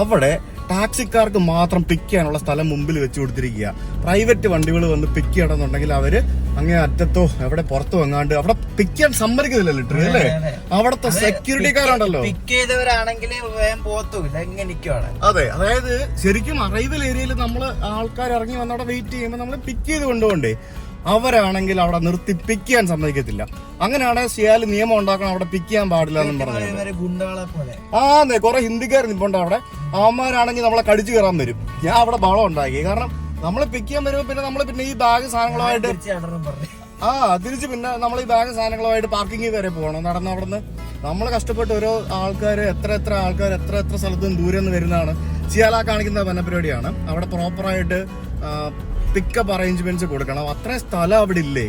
അവിടെ ടാക്സിക്കാർക്ക് മാത്രം പിക്ക് ചെയ്യാനുള്ള സ്ഥലം മുമ്പിൽ വെച്ച് കൊടുത്തിരിക്കുക. പ്രൈവറ്റ് വണ്ടികൾ വന്ന് പിക്ക് ചെയ്യണമെന്നുണ്ടെങ്കിൽ അവർ അങ്ങനെ അറ്റത്തോ എവിടെ പുറത്തോ എങ്ങാണ്ട് അവിടെ പിക്ക് ചെയ്യാൻ സമ്മതിക്കുന്നില്ല ലിറ്ററി അല്ലേ? അവിടത്തെ സെക്യൂരിറ്റിക്കാരുണ്ടല്ലോ പിക്ക് ചെയ്തവരാണെങ്കിൽ അതെ അതായത് ശരിക്കും അറൈവൽ ഏരിയയിൽ നമ്മൾ ആൾക്കാർ ഇറങ്ങി വന്നവിടെ വെയിറ്റ് ചെയ്യുമ്പോൾ നമ്മൾ പിക്ക് ചെയ്ത് കൊണ്ടുപോകണ്ടേ. അവരാണെങ്കിൽ അവിടെ നിർത്തി പിക്ക് ചെയ്യാൻ സമ്മതിക്കത്തില്ല. അങ്ങനെയാണ് സിയാൽ നിയമം ഉണ്ടാക്കണം അവിടെ പിക്ക് ചെയ്യാൻ പാടില്ല എന്നും പറഞ്ഞു ആ അതെ കൊറേ ഹിന്ദിക്കാർ നിപ്പുണ്ട് അവിടെ. അവന്മാരാണെങ്കിൽ നമ്മളെ കടിച്ചു കയറാൻ വരും. ഞാൻ അവിടെ ബളം ഉണ്ടാക്കി. കാരണം നമ്മളെ പിക്ക് ചെയ്യാൻ വരുമ്പോൾ പിന്നെ നമ്മൾ പിന്നെ ഈ ബാഗ് സാധനങ്ങളുമായിട്ട് ആ തിരിച്ച് പിന്നെ നമ്മൾ ഈ ബാഗ് സാധനങ്ങളുമായിട്ട് പാർക്കിംഗ് വരെ പോകണം. നടന്ന് അവിടുന്ന് നമ്മൾ കഷ്ടപ്പെട്ട് ഓരോ ആൾക്കാർ എത്ര എത്ര ആൾക്കാർ എത്ര എത്ര സ്ഥലത്തും നിന്ന് ദൂരെ നിന്ന് വരുന്നതാണ് സിയാല കാണിക്കുന്ന വന പരിപാടിയാണ് അവിടെ പ്രോപ്പറായിട്ട് പിക്കപ്പ് അറേഞ്ച്മെന്റ്സ് കൊടുക്കണം. അത്ര സ്ഥലം അവിടെ ഇല്ലേ?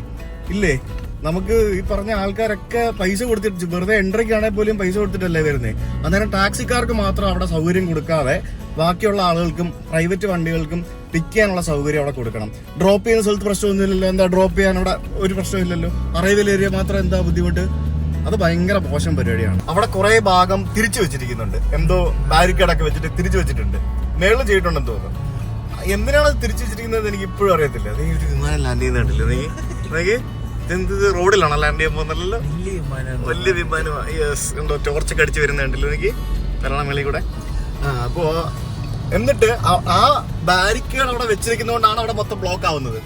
ഇല്ലേ? നമുക്ക് ഈ പറഞ്ഞ ആൾക്കാരൊക്കെ പൈസ കൊടുത്തിട്ട് വെറുതെ എൻട്രിക്ക് ആണെങ്കിൽ പോലും പൈസ കൊടുത്തിട്ടല്ലേ വരുന്നത് അന്നേരം ടാക്സിക്കാർക്ക് മാത്രം അവിടെ സൗകര്യം കൊടുക്കാതെ ബാക്കിയുള്ള ആളുകൾക്കും പ്രൈവറ്റ് വണ്ടികൾക്കും പിക്ക് ചെയ്യാനുള്ള സൗകര്യം അവിടെ കൊടുക്കണം. ഡ്രോപ്പ് ചെയ്യുന്ന സ്ഥലത്ത് പ്രശ്നമൊന്നുമില്ലല്ലോ. എന്താ ഡ്രോപ്പ് ചെയ്യാൻ അവിടെ ഒരു പ്രശ്നമില്ലല്ലോ? അറൈവൽ ഏരിയ മാത്രം എന്താ ബുദ്ധിമുട്ട്? അത് ഭയങ്കര മോശം പരിപാടിയാണ്. അവിടെ കുറെ ഭാഗം തിരിച്ചു വെച്ചിരിക്കുന്നുണ്ട്. എന്തോ ബാരിക്കേഡൊക്കെ വെച്ചിട്ട് തിരിച്ചു വെച്ചിട്ടുണ്ട്. മേളിൽ ചെയ്തിട്ടുണ്ടെന്ന് തോന്നുന്നു. എന്തിനാണ് തിരിച്ചു വെച്ചിരിക്കുന്നത് എനിക്ക് ഇപ്പോഴും അറിയത്തില്ല. നീ ഒരു വിമാനം ലാൻഡ് ചെയ്യുന്നുണ്ടല്ലോ നീ? നീ ഇതെന്ത് ഇത് റോഡിലാണോ ലാൻഡ് ചെയ്യാൻ പോകുന്നല്ലോ വലിയ വിമാനം യെസ് ഉണ്ടോ ടോർച്ചൊക്കെ അടിച്ച് വരുന്നുണ്ടല്ലോ എനിക്ക് കരണ മേളി കൂടെ. ആ അപ്പോ എന്നിട്ട് ആ- ആ ബാരിക്കേഡ് അവിടെ വെച്ചിരിക്കുന്നതുകൊണ്ടാണ് അവിടെ മൊത്തം ബ്ലോക്ക് ആവുന്നത്.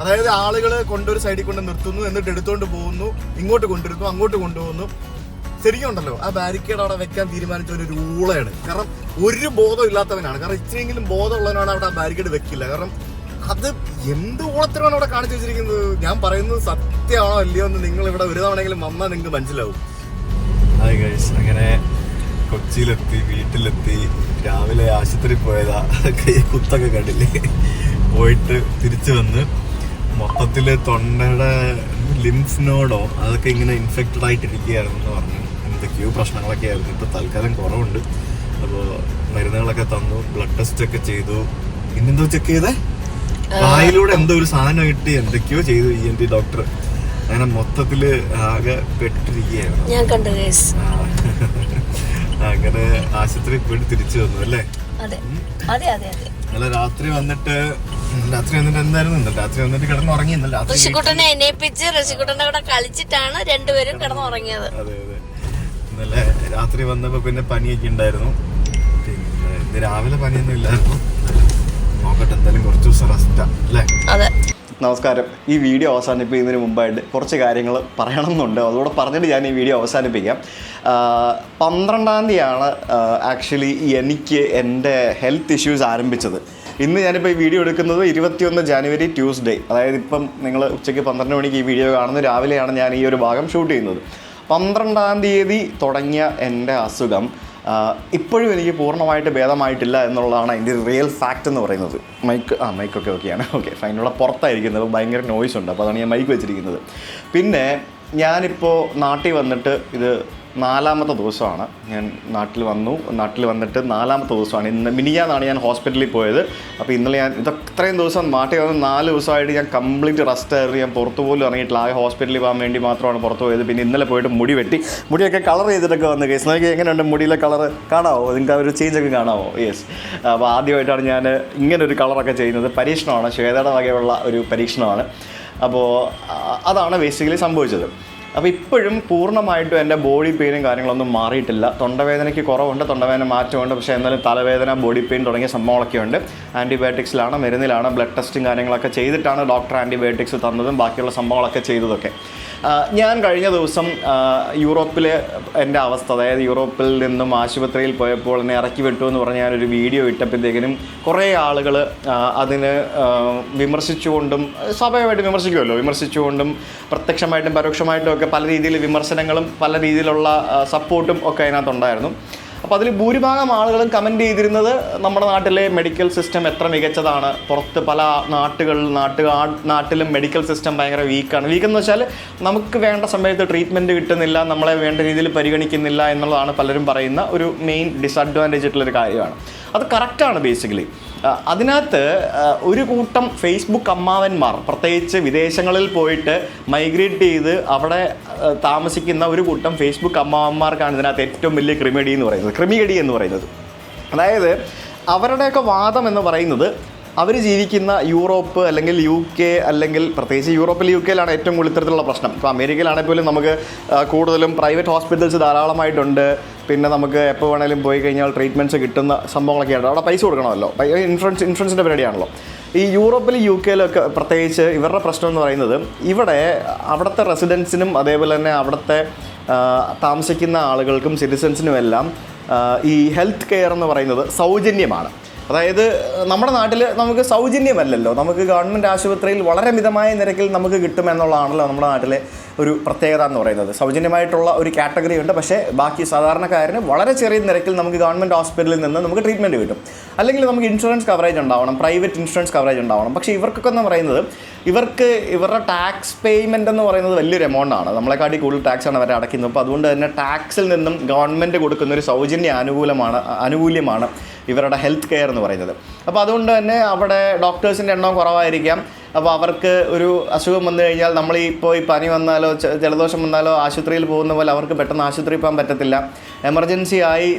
അതായത് ആളുകൾ കൊണ്ടൊരു സൈഡിൽ കൊണ്ട് നിർത്തുന്നു എന്നിട്ട് എടുത്തുകൊണ്ട് പോകുന്നു ഇങ്ങോട്ട് കൊണ്ടുവരുന്നു അങ്ങോട്ട് കൊണ്ടുപോകുന്നു. ശരിക്കും ഉണ്ടല്ലോ ആ ബാരിക്കേഡ് അവിടെ വെക്കാൻ തീരുമാനിച്ച ഒരു രൂളയാണ് കാരണം ഒരു ബോധം ഇല്ലാത്തവനാണ്. കാരണം ഇച്ചിരിയെങ്കിലും ബോധമുള്ളവനാണ് അവിടെ ആ ബാരിക്കേഡ് വെക്കില്ല. കാരണം അത് എന്ത് ഊളത്തിനാണ് അവിടെ കാണിച്ചു വെച്ചിരിക്കുന്നത്? ഞാൻ പറയുന്നത് സത്യമാണോ അല്ലയോ എന്ന് നിങ്ങൾ ഇവിടെ ഒരു തവണയെങ്കിലും വന്നാൽ നിങ്ങൾക്ക് മനസ്സിലാവും. അങ്ങനെ കൊച്ചിയിലെത്തി വീട്ടിലെത്തി രാവിലെ ആശുപത്രി പോയതാ. കൈ കുത്തൊക്കെ കണ്ടില്ലേ? പോയിട്ട് തിരിച്ചു വന്ന് മൊത്തത്തിൽ തൊണ്ടയുടെ ലിംഫ് നോഡോ അതൊക്കെ ഇങ്ങനെ ഇൻഫെക്റ്റഡ് ആയിട്ടിരിക്കുകയായിരുന്നു പറഞ്ഞു. എന്തൊക്കെയോ പ്രശ്നങ്ങളൊക്കെ ആയിരുന്നു. ഇപ്പൊ തൽക്കാലം കുറവുണ്ട്. അപ്പോൾ മരുന്നുകളൊക്കെ തന്നു ബ്ലഡ് ടെസ്റ്റ് ഒക്കെ ചെയ്തു. പിന്നെന്തോ ചെക്ക് ചെയ്തേ? വായിലൂടെ എന്തോ ഒരു സാധനം കിട്ടി എന്തൊക്കെയോ ചെയ്തു ഇ എൻ ടി ഡോക്ടർ അങ്ങനെ മൊത്തത്തിൽ ആകെ പെട്ടിരിക്കുകയായിരുന്നു. ഞാൻ കണ്ടു അങ്ങനെ ആശുപത്രി പോയിട്ട് തിരിച്ചു വന്നു അല്ലേ? അതെ. രാത്രി വന്നിട്ട് രാത്രി വന്നിട്ട് എന്തായിരുന്നു? രാത്രി വന്നിട്ട് കിടന്നുറങ്ങി ഋഷിക്കുട്ടനെ എണീപ്പിച്ച് ഋഷിക്കുട്ടന്റെ കൂടെ കളിച്ചിട്ടാണ് രണ്ടുപേരും കിടന്നുറങ്ങിയത്. അതെ. ഇന്നലെ രാത്രി വന്നപ്പോ പിന്നെ പനിയൊക്കെ ഉണ്ടായിരുന്നു. പിന്നെ രാവിലെ പനിയൊന്നും ഇല്ലായിരുന്നു. നോക്കട്ടെ എന്തായാലും കുറച്ച് ദിവസം റെസ്റ്റാ അല്ലേ? അതെ. നമസ്കാരം. ഈ വീഡിയോ അവസാനിപ്പിക്കുന്നതിന് മുമ്പായിട്ട് കുറച്ച് കാര്യങ്ങൾ പറയണമെന്നുണ്ട്. അതുകൂടെ പറഞ്ഞിട്ട് ഞാൻ ഈ വീഡിയോ അവസാനിപ്പിക്കാം. പന്ത്രണ്ടാം തീയതിയാണ് ആക്ച്വലി എനിക്ക് എന്റെ ഹെൽത്ത് ഇഷ്യൂസ് ആരംഭിച്ചത്. ഇന്ന് ഞാനിപ്പോൾ ഈ വീഡിയോ എടുക്കുന്നത് ഇരുപത്തിയൊന്ന് ജാനുവരി ട്യൂസ്ഡേ. അതായത് ഇപ്പം നിങ്ങൾ ഉച്ചയ്ക്ക് പന്ത്രണ്ട് മണിക്ക് ഈ വീഡിയോ കാണുന്നത് രാവിലെയാണ് ഞാൻ ഈ ഒരു ഭാഗം ഷൂട്ട് ചെയ്യുന്നത്. പന്ത്രണ്ടാം തീയതി തുടങ്ങിയ എന്റെ അസുഖം ഇപ്പോഴും എനിക്ക് പൂർണമായിട്ട് ഭേദമായിട്ടില്ല എന്നുള്ളതാണ് അതിന്റെ റിയൽ ഫാക്റ്റ് എന്ന് പറയുന്നത്. മൈക്ക് ആ മൈക്കൊക്കെ ഓക്കെയാണ്. ഓക്കെ ഫൈൻ ഇവിടെ പുറത്തായിരിക്കുന്നത്. ഭയങ്കര നോയ്സ് ഉണ്ട്. അപ്പോൾ അതാണ് ഞാൻ മൈക്ക് വെച്ചിരിക്കുന്നത്. പിന്നെ ഞാനിപ്പോൾ നാട്ടിൽ വന്നിട്ട് ഇത് നാലാമത്തെ ദിവസമാണ്. ഞാൻ നാട്ടിൽ വന്നു. നാട്ടിൽ വന്നിട്ട് നാലാമത്തെ ദിവസമാണ്. ഇന്ന് മിനിയാന്നാണ് ഞാൻ ഹോസ്പിറ്റലിൽ പോയത്. അപ്പോൾ ഇന്നലെ ഞാൻ ഇത് ദിവസം നാട്ടിൽ വന്ന് നാല് ദിവസമായിട്ട് ഞാൻ കംപ്ലീറ്റ് റെസ്റ്റ് ആയിരുന്നു. ഞാൻ പുറത്തു പോലും ഇറങ്ങിയിട്ടില്ല. ആകെ ഹോസ്പിറ്റലിൽ പോകാൻ വേണ്ടി മാത്രമാണ് പുറത്ത് പോയത്. പിന്നെ ഇന്നലെ പോയിട്ട് മുടി വെട്ടി. മുടിയൊക്കെ കളർ ചെയ്തിട്ടൊക്കെ വന്ന് കേസ്. നോക്കി എങ്ങനെയുണ്ട് മുടിയിലെ കളർ? കാണാമോ നിങ്ങൾക്ക് ആ ഒരു ചേഞ്ചൊക്കെ കാണാമോ യെസ് അപ്പോൾ ആദ്യമായിട്ടാണ് ഞാൻ ഇങ്ങനെ ഒരു കളറൊക്കെ ചെയ്യുന്നത്. പരീക്ഷണമാണ്. ശ്വേതയുടെ വകയുള്ള ഒരു പരീക്ഷണമാണ്. അപ്പോൾ അതാണ് ബേസിക്കലി സംഭവിച്ചത്. അപ്പോൾ ഇപ്പോഴും പൂർണമായിട്ടും എന്റെ ബോഡി പെയിനും കാര്യങ്ങളൊന്നും മാറിയിട്ടില്ല. തൊണ്ടവേദനയ്ക്ക് കുറവുണ്ട് തൊണ്ടവേദന മാറ്റമുണ്ട് പക്ഷേ എന്നാലും തലവേദന ബോഡി പെയിൻ തുടങ്ങിയ സംഭവങ്ങളൊക്കെ ഉണ്ട്. ആന്റിബയോട്ടിക്സിലാണ് മരുന്നിലാണ് ബ്ലഡ് ടെസ്റ്റും കാര്യങ്ങളൊക്കെ ചെയ്തിട്ടാണ് ഡോക്ടർ ആന്റിബയോട്ടിക്സ് തന്നതും ബാക്കിയുള്ള സംഭവങ്ങളൊക്കെ ചെയ്തതൊക്കെ. ഞാൻ കഴിഞ്ഞ ദിവസം യൂറോപ്പിൽ എന്റെ അവസ്ഥ അതായത് യൂറോപ്പിൽ നിന്നും ആശുപത്രിയിൽ പോയപ്പോൾ എന്നെ ഇറക്കി വിട്ടു എന്ന് പറഞ്ഞ് ഞാനൊരു വീഡിയോ ഇട്ടപ്പോഴത്തേക്കിനും കുറേ ആളുകൾ അതിന് വിമർശിച്ചുകൊണ്ടും സ്വാഭാവികമായിട്ട് വിമർശിക്കുമല്ലോ. വിമർശിച്ചുകൊണ്ടും പ്രത്യക്ഷമായിട്ടും പരോക്ഷമായിട്ടും ഒക്കെ പല രീതിയിൽ വിമർശനങ്ങളും പല രീതിയിലുള്ള സപ്പോർട്ടും ഒക്കെ അതിനകത്തുണ്ടായിരുന്നു. അപ്പോൾ അതിൽ ഭൂരിഭാഗം ആളുകളും കമന്റ് ചെയ്തിരുന്നത് നമ്മുടെ നാട്ടിലെ മെഡിക്കൽ സിസ്റ്റം എത്ര മികച്ചതാണ്. പുറത്ത് പല നാട്ടുകളിൽ നാട്ടുകാ നാട്ടിലും മെഡിക്കൽ സിസ്റ്റം ഭയങ്കര വീക്കാണ് വീക്ക് എന്ന് വെച്ചാൽ നമുക്ക് വേണ്ട സമയത്ത് ട്രീറ്റ്മെന്റ് കിട്ടുന്നില്ല നമ്മളെ വേണ്ട രീതിയിൽ പരിഗണിക്കുന്നില്ല എന്നുള്ളതാണ് പലരും പറയുന്ന ഒരു മെയിൻ ഡിസഡ്വാന്റേജ് ആയിട്ടുള്ളൊരു കാര്യമാണ്. അത് കറക്റ്റാണ് ബേസിക്കലി അതിനകത്ത് ഒരു കൂട്ടം ഫേസ്ബുക്ക് അമ്മാവന്മാർ പ്രത്യേകിച്ച് വിദേശങ്ങളിൽ പോയിട്ട് മൈഗ്രേറ്റ് ചെയ്ത് അവിടെ താമസിക്കുന്ന ഒരു കൂട്ടം ഫേസ്ബുക്ക് അമ്മാവന്മാർക്കാണ് ഇതിനകത്ത് ഏറ്റവും വലിയ ക്രിമിഡി എന്ന് പറയുന്നത്. ക്രിമികടി എന്ന് പറയുന്നത്. അതായത് അവരുടെയൊക്കെ വാദം എന്ന് പറയുന്നത് അവർ ജീവിക്കുന്ന യൂറോപ്പ് അല്ലെങ്കിൽ യു കെ അല്ലെങ്കിൽ പ്രത്യേകിച്ച് യൂറോപ്പിൽ യു കെയിലാണ് ഏറ്റവും കൂടുതൽ ഇത്തരത്തിലുള്ള പ്രശ്നം. ഇപ്പോൾ അമേരിക്കയിലാണെങ്കിൽ പോലും നമുക്ക് കൂടുതലും പ്രൈവറ്റ് ഹോസ്പിറ്റൽസ് ധാരാളമായിട്ടുണ്ട്. പിന്നെ നമുക്ക് എപ്പോൾ വേണേലും പോയി കഴിഞ്ഞാൽ ട്രീറ്റ്മെന്റ്സ് കിട്ടുന്ന സംഭവങ്ങളൊക്കെ ഉണ്ട് അവിടെ പൈസ കൊടുക്കണമല്ലോ. ഇൻഷുറൻസ് ഇൻഷുറൻസിന്റെ പരിപാടിയാണല്ലോ. ഈ യൂറോപ്പിൽ യു കെയിലൊക്കെ പ്രത്യേകിച്ച് ഇവരുടെ പ്രശ്നം എന്ന് പറയുന്നത് ഇവിടെ അവിടുത്തെ റെസിഡൻസിനും അതേപോലെ തന്നെ അവിടുത്തെ താമസിക്കുന്ന ആളുകൾക്കും സിറ്റിസൻസിനും എല്ലാം ഈ ഹെൽത്ത് കെയർ എന്ന് പറയുന്നത് സൗജന്യമാണ്. അതായത് നമ്മുടെ നാട്ടിൽ നമുക്ക് സൗജന്യമല്ലല്ലോ. നമുക്ക് ഗവൺമെന്റ് ആശുപത്രിയിൽ വളരെ മിതമായ നിരക്കിൽ നമുക്ക് കിട്ടുമെന്നുള്ളതാണല്ലോ നമ്മുടെ നാട്ടിലെ ഒരു പ്രത്യേകത എന്ന് പറയുന്നത്. സൗജന്യമായിട്ടുള്ള ഒരു കാറ്റഗറി ഉണ്ട്. പക്ഷേ ബാക്കി സാധാരണക്കാരന് വളരെ ചെറിയ നിരക്കിൽ നമുക്ക് ഗവൺമെന്റ് ഹോസ്പിറ്റലിൽ നിന്ന് നമുക്ക് ട്രീറ്റ്മെന്റ് കിട്ടും. അല്ലെങ്കിൽ നമുക്ക് ഇൻഷുറൻസ് കവറേജ് ഉണ്ടാവണം പ്രൈവറ്റ് ഇൻഷുറൻസ് കവറേജ് ഉണ്ടാവണം. പക്ഷേ ഇവർക്കൊക്കെ എന്ന് പറയുന്നത് ഇവർക്ക് ഇവരുടെ ടാക്സ് പേയ്മെന്റ് എന്ന് പറയുന്നത് വലിയൊരു എമൗണ്ട് ആണ്. നമ്മളെക്കാട്ടി കൂടുതൽ ടാക്സ് ആണ് അവർ അടയ്ക്കുന്നത്. അപ്പോൾ അതുകൊണ്ട് തന്നെ ടാക്സിൽ നിന്നും ഗവൺമെന്റ് കൊടുക്കുന്ന ഒരു സൗജന്യ അനുകൂലമാണ് ആനുകൂല്യമാണ് ഇവരുടെ ഹെൽത്ത് കെയർ എന്ന് പറയുന്നത്. അപ്പോൾ അതുകൊണ്ട് തന്നെ അവിടെ ഡോക്ടേഴ്സിന്റെ എണ്ണം കുറവായിരിക്കാം. അപ്പോൾ അവർക്ക് ഒരു അസുഖം വന്നു കഴിഞ്ഞാൽ നമ്മൾ ഇപ്പോൾ ഈ പനി വന്നാലോ ജലദോഷം വന്നാലോ ആശുപത്രിയിൽ പോകുന്ന പോലെ അവർക്ക് പെട്ടെന്ന് ആശുപത്രിയിൽ പോകാൻ പറ്റത്തില്ല. എമർജൻസി ആയി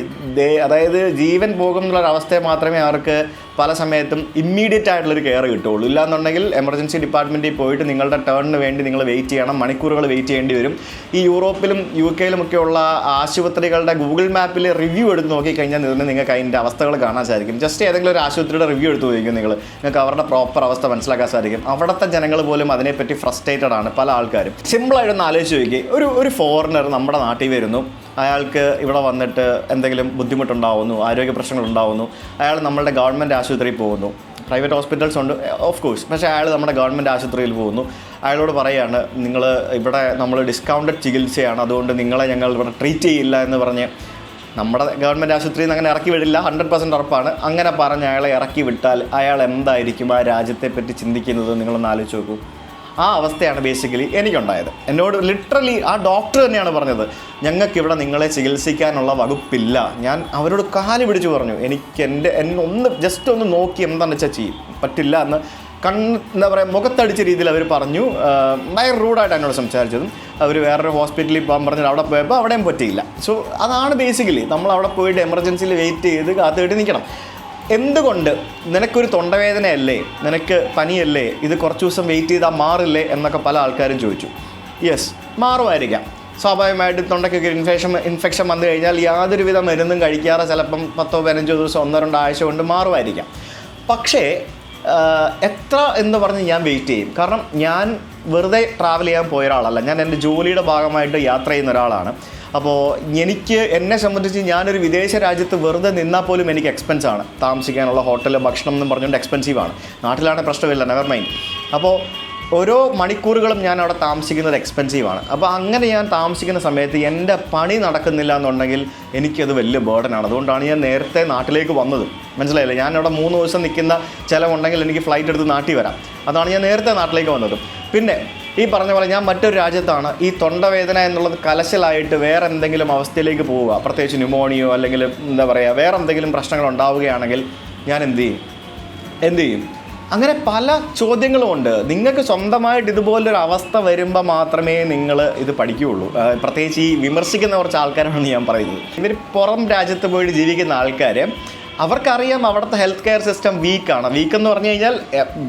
അതായത് ജീവൻ പോകും എന്നുള്ളൊരവസ്ഥയെ മാത്രമേ അവർക്ക് പല സമയത്തും ഇമ്മീഡിയറ്റ് ആയിട്ടുള്ളൊരു കെയർ കിട്ടുള്ളൂ ഇല്ലാന്നുണ്ടെങ്കിൽ എമർജൻസി ഡിപ്പാർട്ട്മെന്റിൽ പോയിട്ട് നിങ്ങളുടെ ടേണിന് വേണ്ടി നിങ്ങൾ വെയിറ്റ് ചെയ്യണം മണിക്കൂറുകൾ വെയിറ്റ് ചെയ്യേണ്ടി വരും. ഈ യൂറോപ്പിലും യു കെയിലും ഒക്കെയുള്ള ആശുപത്രികളുടെ ഗൂഗിൾ മാപ്പിൽ റിവ്യൂ എടുത്ത് നോക്കിക്കഴിഞ്ഞാൽ ഇതിന് നിങ്ങൾക്ക് അതിന്റെ അവസ്ഥകൾ കാണാൻ സാധിക്കും. ജസ്റ്റ് ഏതെങ്കിലും ഒരു ആശുപത്രിയുടെ റിവ്യൂ എടുത്ത് നോക്കിക്കും നിങ്ങൾ നിങ്ങൾക്ക് അവരുടെ പ്രോപ്പർ അവസ്ഥ മനസ്സിലാക്കാൻ സാധിക്കും. അവിടുത്തെ ജനങ്ങൾ പോലും അതിനെപ്പറ്റി ഫ്രസ്ട്രേറ്റഡ് ആണ് പല ആൾക്കാരും. സിമ്പിളായിട്ടൊന്ന് ആലോചിച്ച് നോക്കി ഒരു ഒരു ഫോറിനർ നമ്മുടെ നാട്ടിൽ വരുന്നു. അയാൾക്ക് ഇവിടെ വന്നിട്ട് എന്തെങ്കിലും ബുദ്ധിമുട്ടുണ്ടാവുന്നു ആരോഗ്യ പ്രശ്നങ്ങൾ ഉണ്ടാവുന്നു അയാൾ നമ്മളുടെ ഗവൺമെന്റ് ആശുപത്രിയിൽ പോകുന്നു. പ്രൈവറ്റ് ഹോസ്പിറ്റൽസ് ഉണ്ട് ഓഫ് കോഴ്സ് പക്ഷേ അയാൾ നമ്മുടെ ഗവൺമെന്റ് ആശുപത്രിയിൽ പോകുന്നു. അയാളോട് പറയാണ് നിങ്ങൾ ഇവിടെ നമ്മൾ ഡിസ്കൗണ്ടഡ് ചികിത്സയാണ്. അതുകൊണ്ട് നിങ്ങളെ ഞങ്ങൾ ഇവിടെ ട്രീറ്റ് ചെയ്യില്ല എന്ന് പറഞ്ഞ് നമ്മുടെ ഗവൺമെന്റ് ആശുപത്രിയിൽ നിന്ന് അങ്ങനെ ഇറക്കി വിടില്ല ഹൺഡ്രഡ് പെർസെന്റ് ഉറപ്പാണ്. അങ്ങനെ പറഞ്ഞ് അയാളെ ഇറക്കി വിട്ടാൽ അയാൾ എന്തായിരിക്കും ആ രാജ്യത്തെ പറ്റി ചിന്തിക്കുന്നത് നിങ്ങളൊന്ന് ആലോചിച്ച് നോക്കൂ. ആ അവസ്ഥയാണ് ബേസിക്കലി എനിക്കുണ്ടായത്. എന്നോട് ലിറ്ററലി ആ ഡോക്ടർ തന്നെയാണ് പറഞ്ഞത് ഞങ്ങൾക്ക് ഇവിടെ നിങ്ങളെ ചികിത്സിക്കാനുള്ള വകുപ്പില്ല. ഞാൻ അവരോട് കാൽ പിടിച്ചു പറഞ്ഞു എനിക്ക് എന്റെ എന്നെ ഒന്ന് ജസ്റ്റ് ഒന്ന് നോക്കി എന്താണെന്ന് വെച്ചാൽ ചെയ്യും. പറ്റില്ല എന്ന് കണ്ണ് എന്താ പറയുക മുഖത്തടിച്ച രീതിയിൽ അവർ പറഞ്ഞു. ഭയങ്കര റൂഡായിട്ട് എന്നോട് സംസാരിച്ചതും. അവർ വേറൊരു ഹോസ്പിറ്റലിൽ പോകാൻ പറഞ്ഞിട്ട് അവിടെ പോയപ്പോൾ അവിടെയും പറ്റിയില്ല. സോ അതാണ് ബേസിക്കലി നമ്മൾ അവിടെ പോയിട്ട് എമർജൻസിയിൽ വെയിറ്റ് ചെയ്ത് കാത്തു കെട്ടി നിൽക്കണം. എന്തുകൊണ്ട് നിനക്കൊരു തൊണ്ടവേദനയല്ലേ? നിനക്ക് പനിയല്ലേ? ഇത് കുറച്ച് ദിവസം വെയിറ്റ് ചെയ്താൽ മാറില്ലേ? എന്നൊക്കെ പല ആൾക്കാരും ചോദിച്ചു. യെസ് മാറുമായിരിക്കാം. സ്വാഭാവികമായിട്ട് തൊണ്ടയ്ക്കൊക്കെ ഇൻഫെക്ഷൻ ഇൻഫെക്ഷൻ വന്നു കഴിഞ്ഞാൽ യാതൊരുവിധ മരുന്നും കഴിക്കാതെ ചിലപ്പം പത്തോ പതിനഞ്ചോ ദിവസം ഒന്നോ രണ്ടോ ആഴ്ച കൊണ്ട് മാറുമായിരിക്കാം. പക്ഷേ എത്ര എന്ന് പറഞ്ഞ് ഞാൻ വെയിറ്റ് ചെയ്യും. കാരണം ഞാൻ വെറുതെ ട്രാവൽ ചെയ്യാൻ പോയ ഒരാളല്ല. ഞാൻ എന്റെ ജോലിയുടെ ഭാഗമായിട്ട് യാത്ര ചെയ്യുന്ന ഒരാളാണ്. അപ്പോൾ എനിക്ക് എന്നെ സംബന്ധിച്ച് ഞാനൊരു വിദേശ രാജ്യത്ത് വെറുതെ നിന്നാൽ പോലും എനിക്ക് എക്സ്പെൻസ് ആണ്. താമസിക്കാനുള്ള ഹോട്ടൽ ഭക്ഷണം എന്നും പറഞ്ഞുകൊണ്ട് എക്സ്പെൻസീവ് ആണ്. നാട്ടിലാണെങ്കിൽ പ്രശ്നമില്ല നെവർ മൈൻഡ് അപ്പോൾ ഓരോ മണിക്കൂറുകളും ഞാൻ അവിടെ താമസിക്കുന്നത് എക്സ്പെൻസീവാണ് അപ്പോൾ അങ്ങനെ ഞാൻ താമസിക്കുന്ന സമയത്ത് എന്റെ പണി നടക്കുന്നില്ല എന്നുണ്ടെങ്കിൽ എനിക്കത് വലിയ ബേർഡനാണ് അതുകൊണ്ടാണ് ഞാൻ നേരത്തെ നാട്ടിലേക്ക് വന്നത്. മനസ്സിലായില്ലേ? ഞാൻ അവിടെ മൂന്ന് ദിവസം നിൽക്കുന്ന ചിലവുണ്ടെങ്കിൽ എനിക്ക് ഫ്ലൈറ്റ് എടുത്ത് നാട്ടിൽ വരാം. അതാണ് ഞാൻ നേരത്തെ നാട്ടിലേക്ക് വന്നത്. പിന്നെ ഈ പറഞ്ഞ പോലെ ഞാൻ മറ്റൊരു രാജ്യത്താണ്. ഈ തൊണ്ടവേദന എന്നുള്ളത് കലശലായിട്ട് വേറെ എന്തെങ്കിലും അവസ്ഥയിലേക്ക് പോവുക. പ്രത്യേകിച്ച് ന്യൂമോണിയോ അല്ലെങ്കിൽ എന്താ പറയുക വേറെ എന്തെങ്കിലും പ്രശ്നങ്ങൾ ഉണ്ടാവുകയാണെങ്കിൽ ഞാൻ എന്ത് ചെയ്യും? എന്ത് ചെയ്യും? അങ്ങനെ പല ചോദ്യങ്ങളുമുണ്ട്. നിങ്ങൾക്ക് സ്വന്തമായിട്ട് ഇതുപോലൊരു അവസ്ഥ വരുമ്പോൾ മാത്രമേ നിങ്ങൾ ഇത് പഠിക്കുകയുള്ളൂ. പ്രത്യേകിച്ച് ഈ വിമർശിക്കുന്ന കുറച്ച് ആൾക്കാരാണ് ഞാൻ പറയുന്നത്. ഇവർ പുറം രാജ്യത്ത് പോയിട്ട് ജീവിക്കുന്ന ആൾക്കാർ അവർക്കറിയാം അവിടുത്തെ ഹെൽത്ത് കെയർ സിസ്റ്റം വീക്കാണ് വീക്ക് എന്ന് പറഞ്ഞു കഴിഞ്ഞാൽ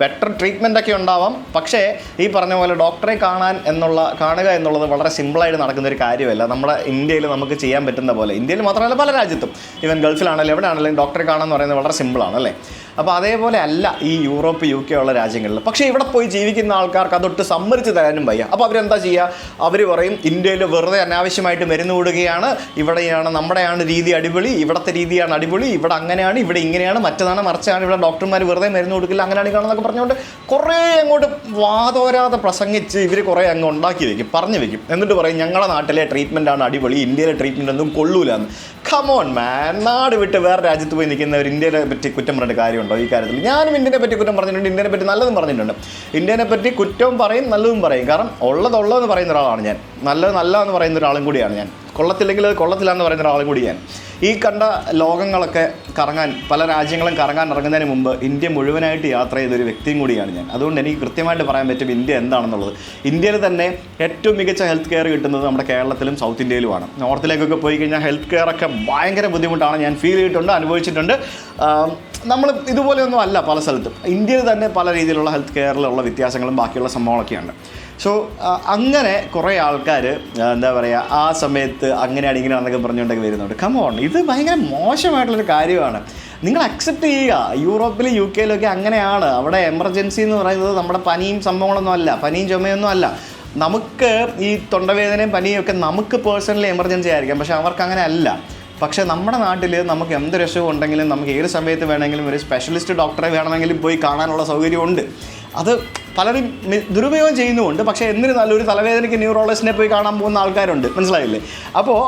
ബെറ്റർ ട്രീറ്റ്മെന്റ് ഒക്കെ ഉണ്ടാവാം. പക്ഷേ ഈ പറഞ്ഞ പോലെ ഡോക്ടറെ കാണാൻ എന്നുള്ള കാണുക എന്നുള്ളത് വളരെ സിമ്പിളായിട്ട് നടക്കുന്ന ഒരു കാര്യമല്ല. നമ്മുടെ ഇന്ത്യയിൽ നമുക്ക് ചെയ്യാൻ പറ്റുന്ന പോലെ. ഇന്ത്യയിൽ മാത്രമല്ല പല രാജ്യത്തും. ഈവൻ ഗൾഫിലാണെങ്കിലും എവിടെയാണെങ്കിലും ഡോക്ടറെ കാണാൻ എന്ന് പറയുന്നത് വളരെ സിമ്പിളാണ് അല്ലേ? അപ്പോൾ അതേപോലെ അല്ല ഈ യൂറോപ്പ് യു കെ ഉള്ള രാജ്യങ്ങളിൽ. പക്ഷേ ഇവിടെ പോയി ജീവിക്കുന്ന ആൾക്കാർക്ക് അതൊട്ട് സമ്മതിച്ച് തരാനും വയ്യ. അപ്പോൾ അവരെന്താ ചെയ്യുക അവർ പറയും ഇന്ത്യയിൽ വെറുതെ അനാവശ്യമായിട്ട് മരുന്ന് കൊടുക്കുകയാണ് ഇവിടെയാണ് നമ്മുടെയാണ് രീതി അടിപൊളി ഇവിടുത്തെ രീതിയാണ് അടിപൊളി ഇവിടെ അങ്ങനെയാണ് ഇവിടെ ഇങ്ങനെയാണ് മറ്റതാണ് മറിച്ചാണ് ഇവിടെ ഡോക്ടർമാർ വെറുതെ മരുന്ന് കൊടുക്കില്ല അങ്ങനെയാണ് കാണുന്നതൊക്കെ പറഞ്ഞുകൊണ്ട് കുറേ അങ്ങോട്ട് വാതോരാതെ പ്രസംഗിച്ച് ഇവർ കുറേ അങ്ങ് ഉണ്ടാക്കി വെക്കും പറഞ്ഞു വെക്കും. എന്നിട്ട് പറയും ഞങ്ങളുടെ നാട്ടിലെ ട്രീറ്റ്മെന്റ് ആണ് അടിപൊളി ഇന്ത്യയിലെ ട്രീറ്റ്മെന്റ് ഒന്നും കൊള്ളൂലെന്ന്. കമോൺ മാൻ നാട് വിട്ട് വേറെ രാജ്യത്ത് പോയി നിൽക്കുന്നവർ ഇന്ത്യയിലെ പറ്റി കുറ്റം പറഞ്ഞിട്ട് കാര്യമുണ്ടോ? ഈ കാര്യത്തിൽ? ഞാനും ഇന്ത്യനെ പറ്റി കുറ്റം പറഞ്ഞിട്ടുണ്ട് ഇന്ത്യനെ പറ്റി നല്ലതും പറഞ്ഞിട്ടുണ്ട്. ഇന്ത്യനെ പറ്റി കുറ്റവും പറയും നല്ലതും പറയും. കാരണം ഉള്ളതുള്ളതെന്ന് പറയുന്ന ഒരാളാണ് ഞാൻ. നല്ലത് നല്ല എന്ന് പറയുന്ന ഒരാളും കൂടിയാണ് ഞാൻ. കൊള്ളത്തില്ലെങ്കിൽ അത് കൊള്ളത്തില്ല എന്ന് പറയുന്ന ഒരാളും കൂടി ഞാൻ. ഈ കണ്ട ലോകങ്ങളൊക്കെ കറങ്ങാൻ പല രാജ്യങ്ങളും കറങ്ങാൻ ഇറങ്ങുന്നതിന് മുമ്പ് ഇന്ത്യ മുഴുവനായിട്ട് യാത്ര ചെയ്തൊരു വ്യക്തിയും കൂടിയാണ് ഞാൻ. അതുകൊണ്ട് എനിക്ക് കൃത്യമായിട്ട് പറയാൻ പറ്റും ഇന്ത്യ എന്താണെന്നുള്ളത്. ഇന്ത്യയിൽ തന്നെ ഏറ്റവും മികച്ച ഹെൽത്ത് കെയർ കിട്ടുന്നത് നമ്മുടെ കേരളത്തിലും സൗത്ത് ഇന്ത്യയിലുമാണ്. നോർത്തിലേക്കൊക്കെ പോയി കഴിഞ്ഞാൽ ഹെൽത്ത് കെയർ ഒക്കെ ഭയങ്കര ബുദ്ധിമുട്ടാണ്. ഞാൻ ഫീൽ ചെയ്തിട്ടുണ്ട് അനുഭവിച്ചിട്ടുണ്ട്. നമ്മൾ ഇതുപോലെയൊന്നും അല്ല പല സ്ഥലത്തും. ഇന്ത്യയിൽ തന്നെ പല രീതിയിലുള്ള ഹെൽത്ത് കെയറിലുള്ള വ്യത്യാസങ്ങളും ബാക്കിയുള്ള സംഭവങ്ങളൊക്കെയാണ് സോ അങ്ങനെ കുറേ ആൾക്കാർ എന്താ പറയുക ആ സമയത്ത് അങ്ങനെയാണ് ഇങ്ങനെയാണെന്നൊക്കെ പറഞ്ഞുകൊണ്ടൊക്കെ വരുന്നുണ്ട്. കമോൺ ഇത് ഭയങ്കര മോശമായിട്ടുള്ളൊരു കാര്യമാണ്. നിങ്ങൾ അക്സെപ്റ്റ് ചെയ്യുക. യൂറോപ്പിൽ യു കെയിലൊക്കെ അങ്ങനെയാണ്. അവിടെ എമർജൻസി എന്ന് പറയുന്നത് നമ്മുടെ പനിയും സംഭവങ്ങളൊന്നും അല്ല. പനിയും ചുമയൊന്നും അല്ല. നമുക്ക് ഈ തൊണ്ടവേദനയും പനിയും ഒക്കെ നമുക്ക് പേഴ്സണലി എമർജൻസി ആയിരിക്കാം. പക്ഷേ അവർക്ക് അങ്ങനെ അല്ല. പക്ഷേ നമ്മുടെ നാട്ടിൽ നമുക്ക് എന്ത് രസവും ഉണ്ടെങ്കിലും നമുക്ക് ഏത് സമയത്ത് വേണമെങ്കിലും ഒരു സ്പെഷ്യലിസ്റ്റ് ഡോക്ടറെ വേണമെങ്കിലും പോയി കാണാനുള്ള സൗകര്യമുണ്ട്. അത് പലരും ദുരുപയോഗം ചെയ്യുന്നുമുണ്ട്. പക്ഷേ എന്നിരുന്നാലും ഒരു തലവേദനയ്ക്ക് ന്യൂറോളജിസ്റ്റിനെ പോയി കാണാൻ പോകുന്ന ആൾക്കാരുണ്ട്. മനസ്സിലായില്ലേ? അപ്പോൾ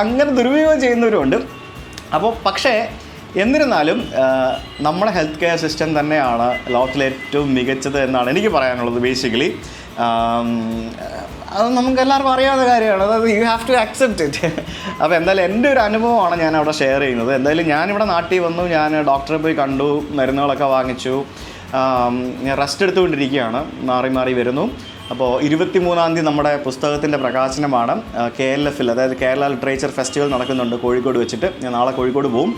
അങ്ങനെ ദുരുപയോഗം ചെയ്യുന്നവരുമുണ്ട്. അപ്പോൾ പക്ഷേ എന്നിരുന്നാലും നമ്മുടെ ഹെൽത്ത് കെയർ സിസ്റ്റം തന്നെയാണ് ലോകത്തിലെ ഏറ്റവും മികച്ചത് എന്നാണ് എനിക്ക് പറയാനുള്ളത് ബേസിക്കലി അത് നമുക്ക് എല്ലാവർക്കും അറിയാവുന്ന കാര്യമാണ്. അതായത് you have to accept it അപ്പോൾ എന്തായാലും എന്റെ ഒരു അനുഭവമാണ് ഞാൻ അവിടെ ഷെയർ ചെയ്യുന്നത്. എന്തായാലും ഞാനിവിടെ നാട്ടിൽ വന്നു ഞാൻ ഡോക്ടറെ പോയി കണ്ടു മരുന്നുകളൊക്കെ വാങ്ങിച്ചു. ഞാൻ റെസ്റ്റ് എടുത്തുകൊണ്ടിരിക്കുകയാണ്. മാറി മാറി വരുന്നു. അപ്പോൾ ഇരുപത്തി മൂന്നാം തീയതി നമ്മുടെ പുസ്തകത്തിന്റെ പ്രകാശനമാണ്. കെ എൽ എഫിൽ അതായത് കേരള ലിറ്ററേച്ചർ ഫെസ്റ്റിവൽ നടക്കുന്നുണ്ട് കോഴിക്കോട് വെച്ചിട്ട്. ഞാൻ നാളെ കോഴിക്കോട് പോവും.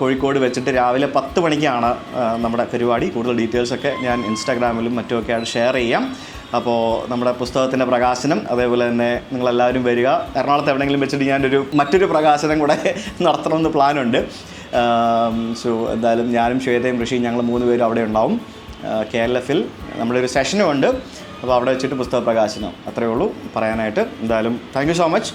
കോഴിക്കോട് വെച്ചിട്ട് രാവിലെ പത്ത് മണിക്കാണ് നമ്മുടെ പരിപാടി. കൂടുതൽ ഡീറ്റെയിൽസൊക്കെ ഞാൻ ഇൻസ്റ്റാഗ്രാമിലും മറ്റുമൊക്കെ ആയിട്ട് ഷെയർ ചെയ്യാം. അപ്പോൾ നമ്മുടെ പുസ്തകത്തിന്റെ പ്രകാശനം അതേപോലെ തന്നെ നിങ്ങളെല്ലാവരും വരിക. എറണാകുളത്ത് എവിടെയെങ്കിലും വെച്ചിട്ട് ഞാനൊരു മറ്റൊരു പ്രകാശനം കൂടെ നടത്തണമെന്ന് പ്ലാനുണ്ട്. സോ എന്തായാലും ഞാനും ശ്വേതയും ഋഷിയും ഞങ്ങൾ മൂന്ന് പേരും അവിടെ ഉണ്ടാവും. കെ എൽ എഫിൽ നമ്മുടെ ഒരു സെഷനും ഉണ്ട്. അപ്പോൾ അവിടെ വെച്ചിട്ട് പുസ്തക പ്രകാശനം. അത്രയേ ഉള്ളൂ പറയാനായിട്ട്. എന്തായാലും താങ്ക് യു സോ മച്ച്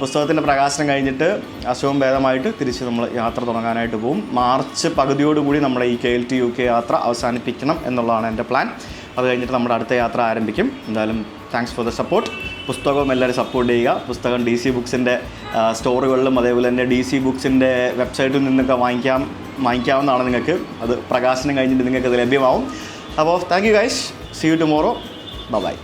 പുസ്തകത്തിന്റെ പ്രകാശനം കഴിഞ്ഞിട്ട് അസുഖം ഭേദമായിട്ട് തിരിച്ച് നമ്മൾ യാത്ര തുടങ്ങാനായിട്ട് പോകും മാർച്ച് പകുതിയോടുകൂടി നമ്മുടെ ഈ K L to U K യാത്ര അവസാനിപ്പിക്കണം എന്നുള്ളതാണ് എന്റെ പ്ലാൻ അത് കഴിഞ്ഞിട്ട് നമ്മുടെ അടുത്ത യാത്ര ആരംഭിക്കും. എന്തായാലും താങ്ക്സ് ഫോർ ദ സപ്പോർട്ട് പുസ്തകവും എല്ലാവരും സപ്പോർട്ട് ചെയ്യുക. പുസ്തകം ഡി സി ബുക്സിന്റെ സ്റ്റോറുകളിലും അതേപോലെ തന്നെ ഡി സി ബുക്സിന്റെ വെബ്സൈറ്റിൽ നിന്നൊക്കെ വാങ്ങിക്കാം വാങ്ങിക്കാവുന്നതാണ് നിങ്ങൾക്ക്. അത് പ്രകാശനം കഴിഞ്ഞിട്ട് നിങ്ങൾക്ക് അത് ലഭ്യമാവും. അപ്പോൾ thank you guys see you tomorrow bye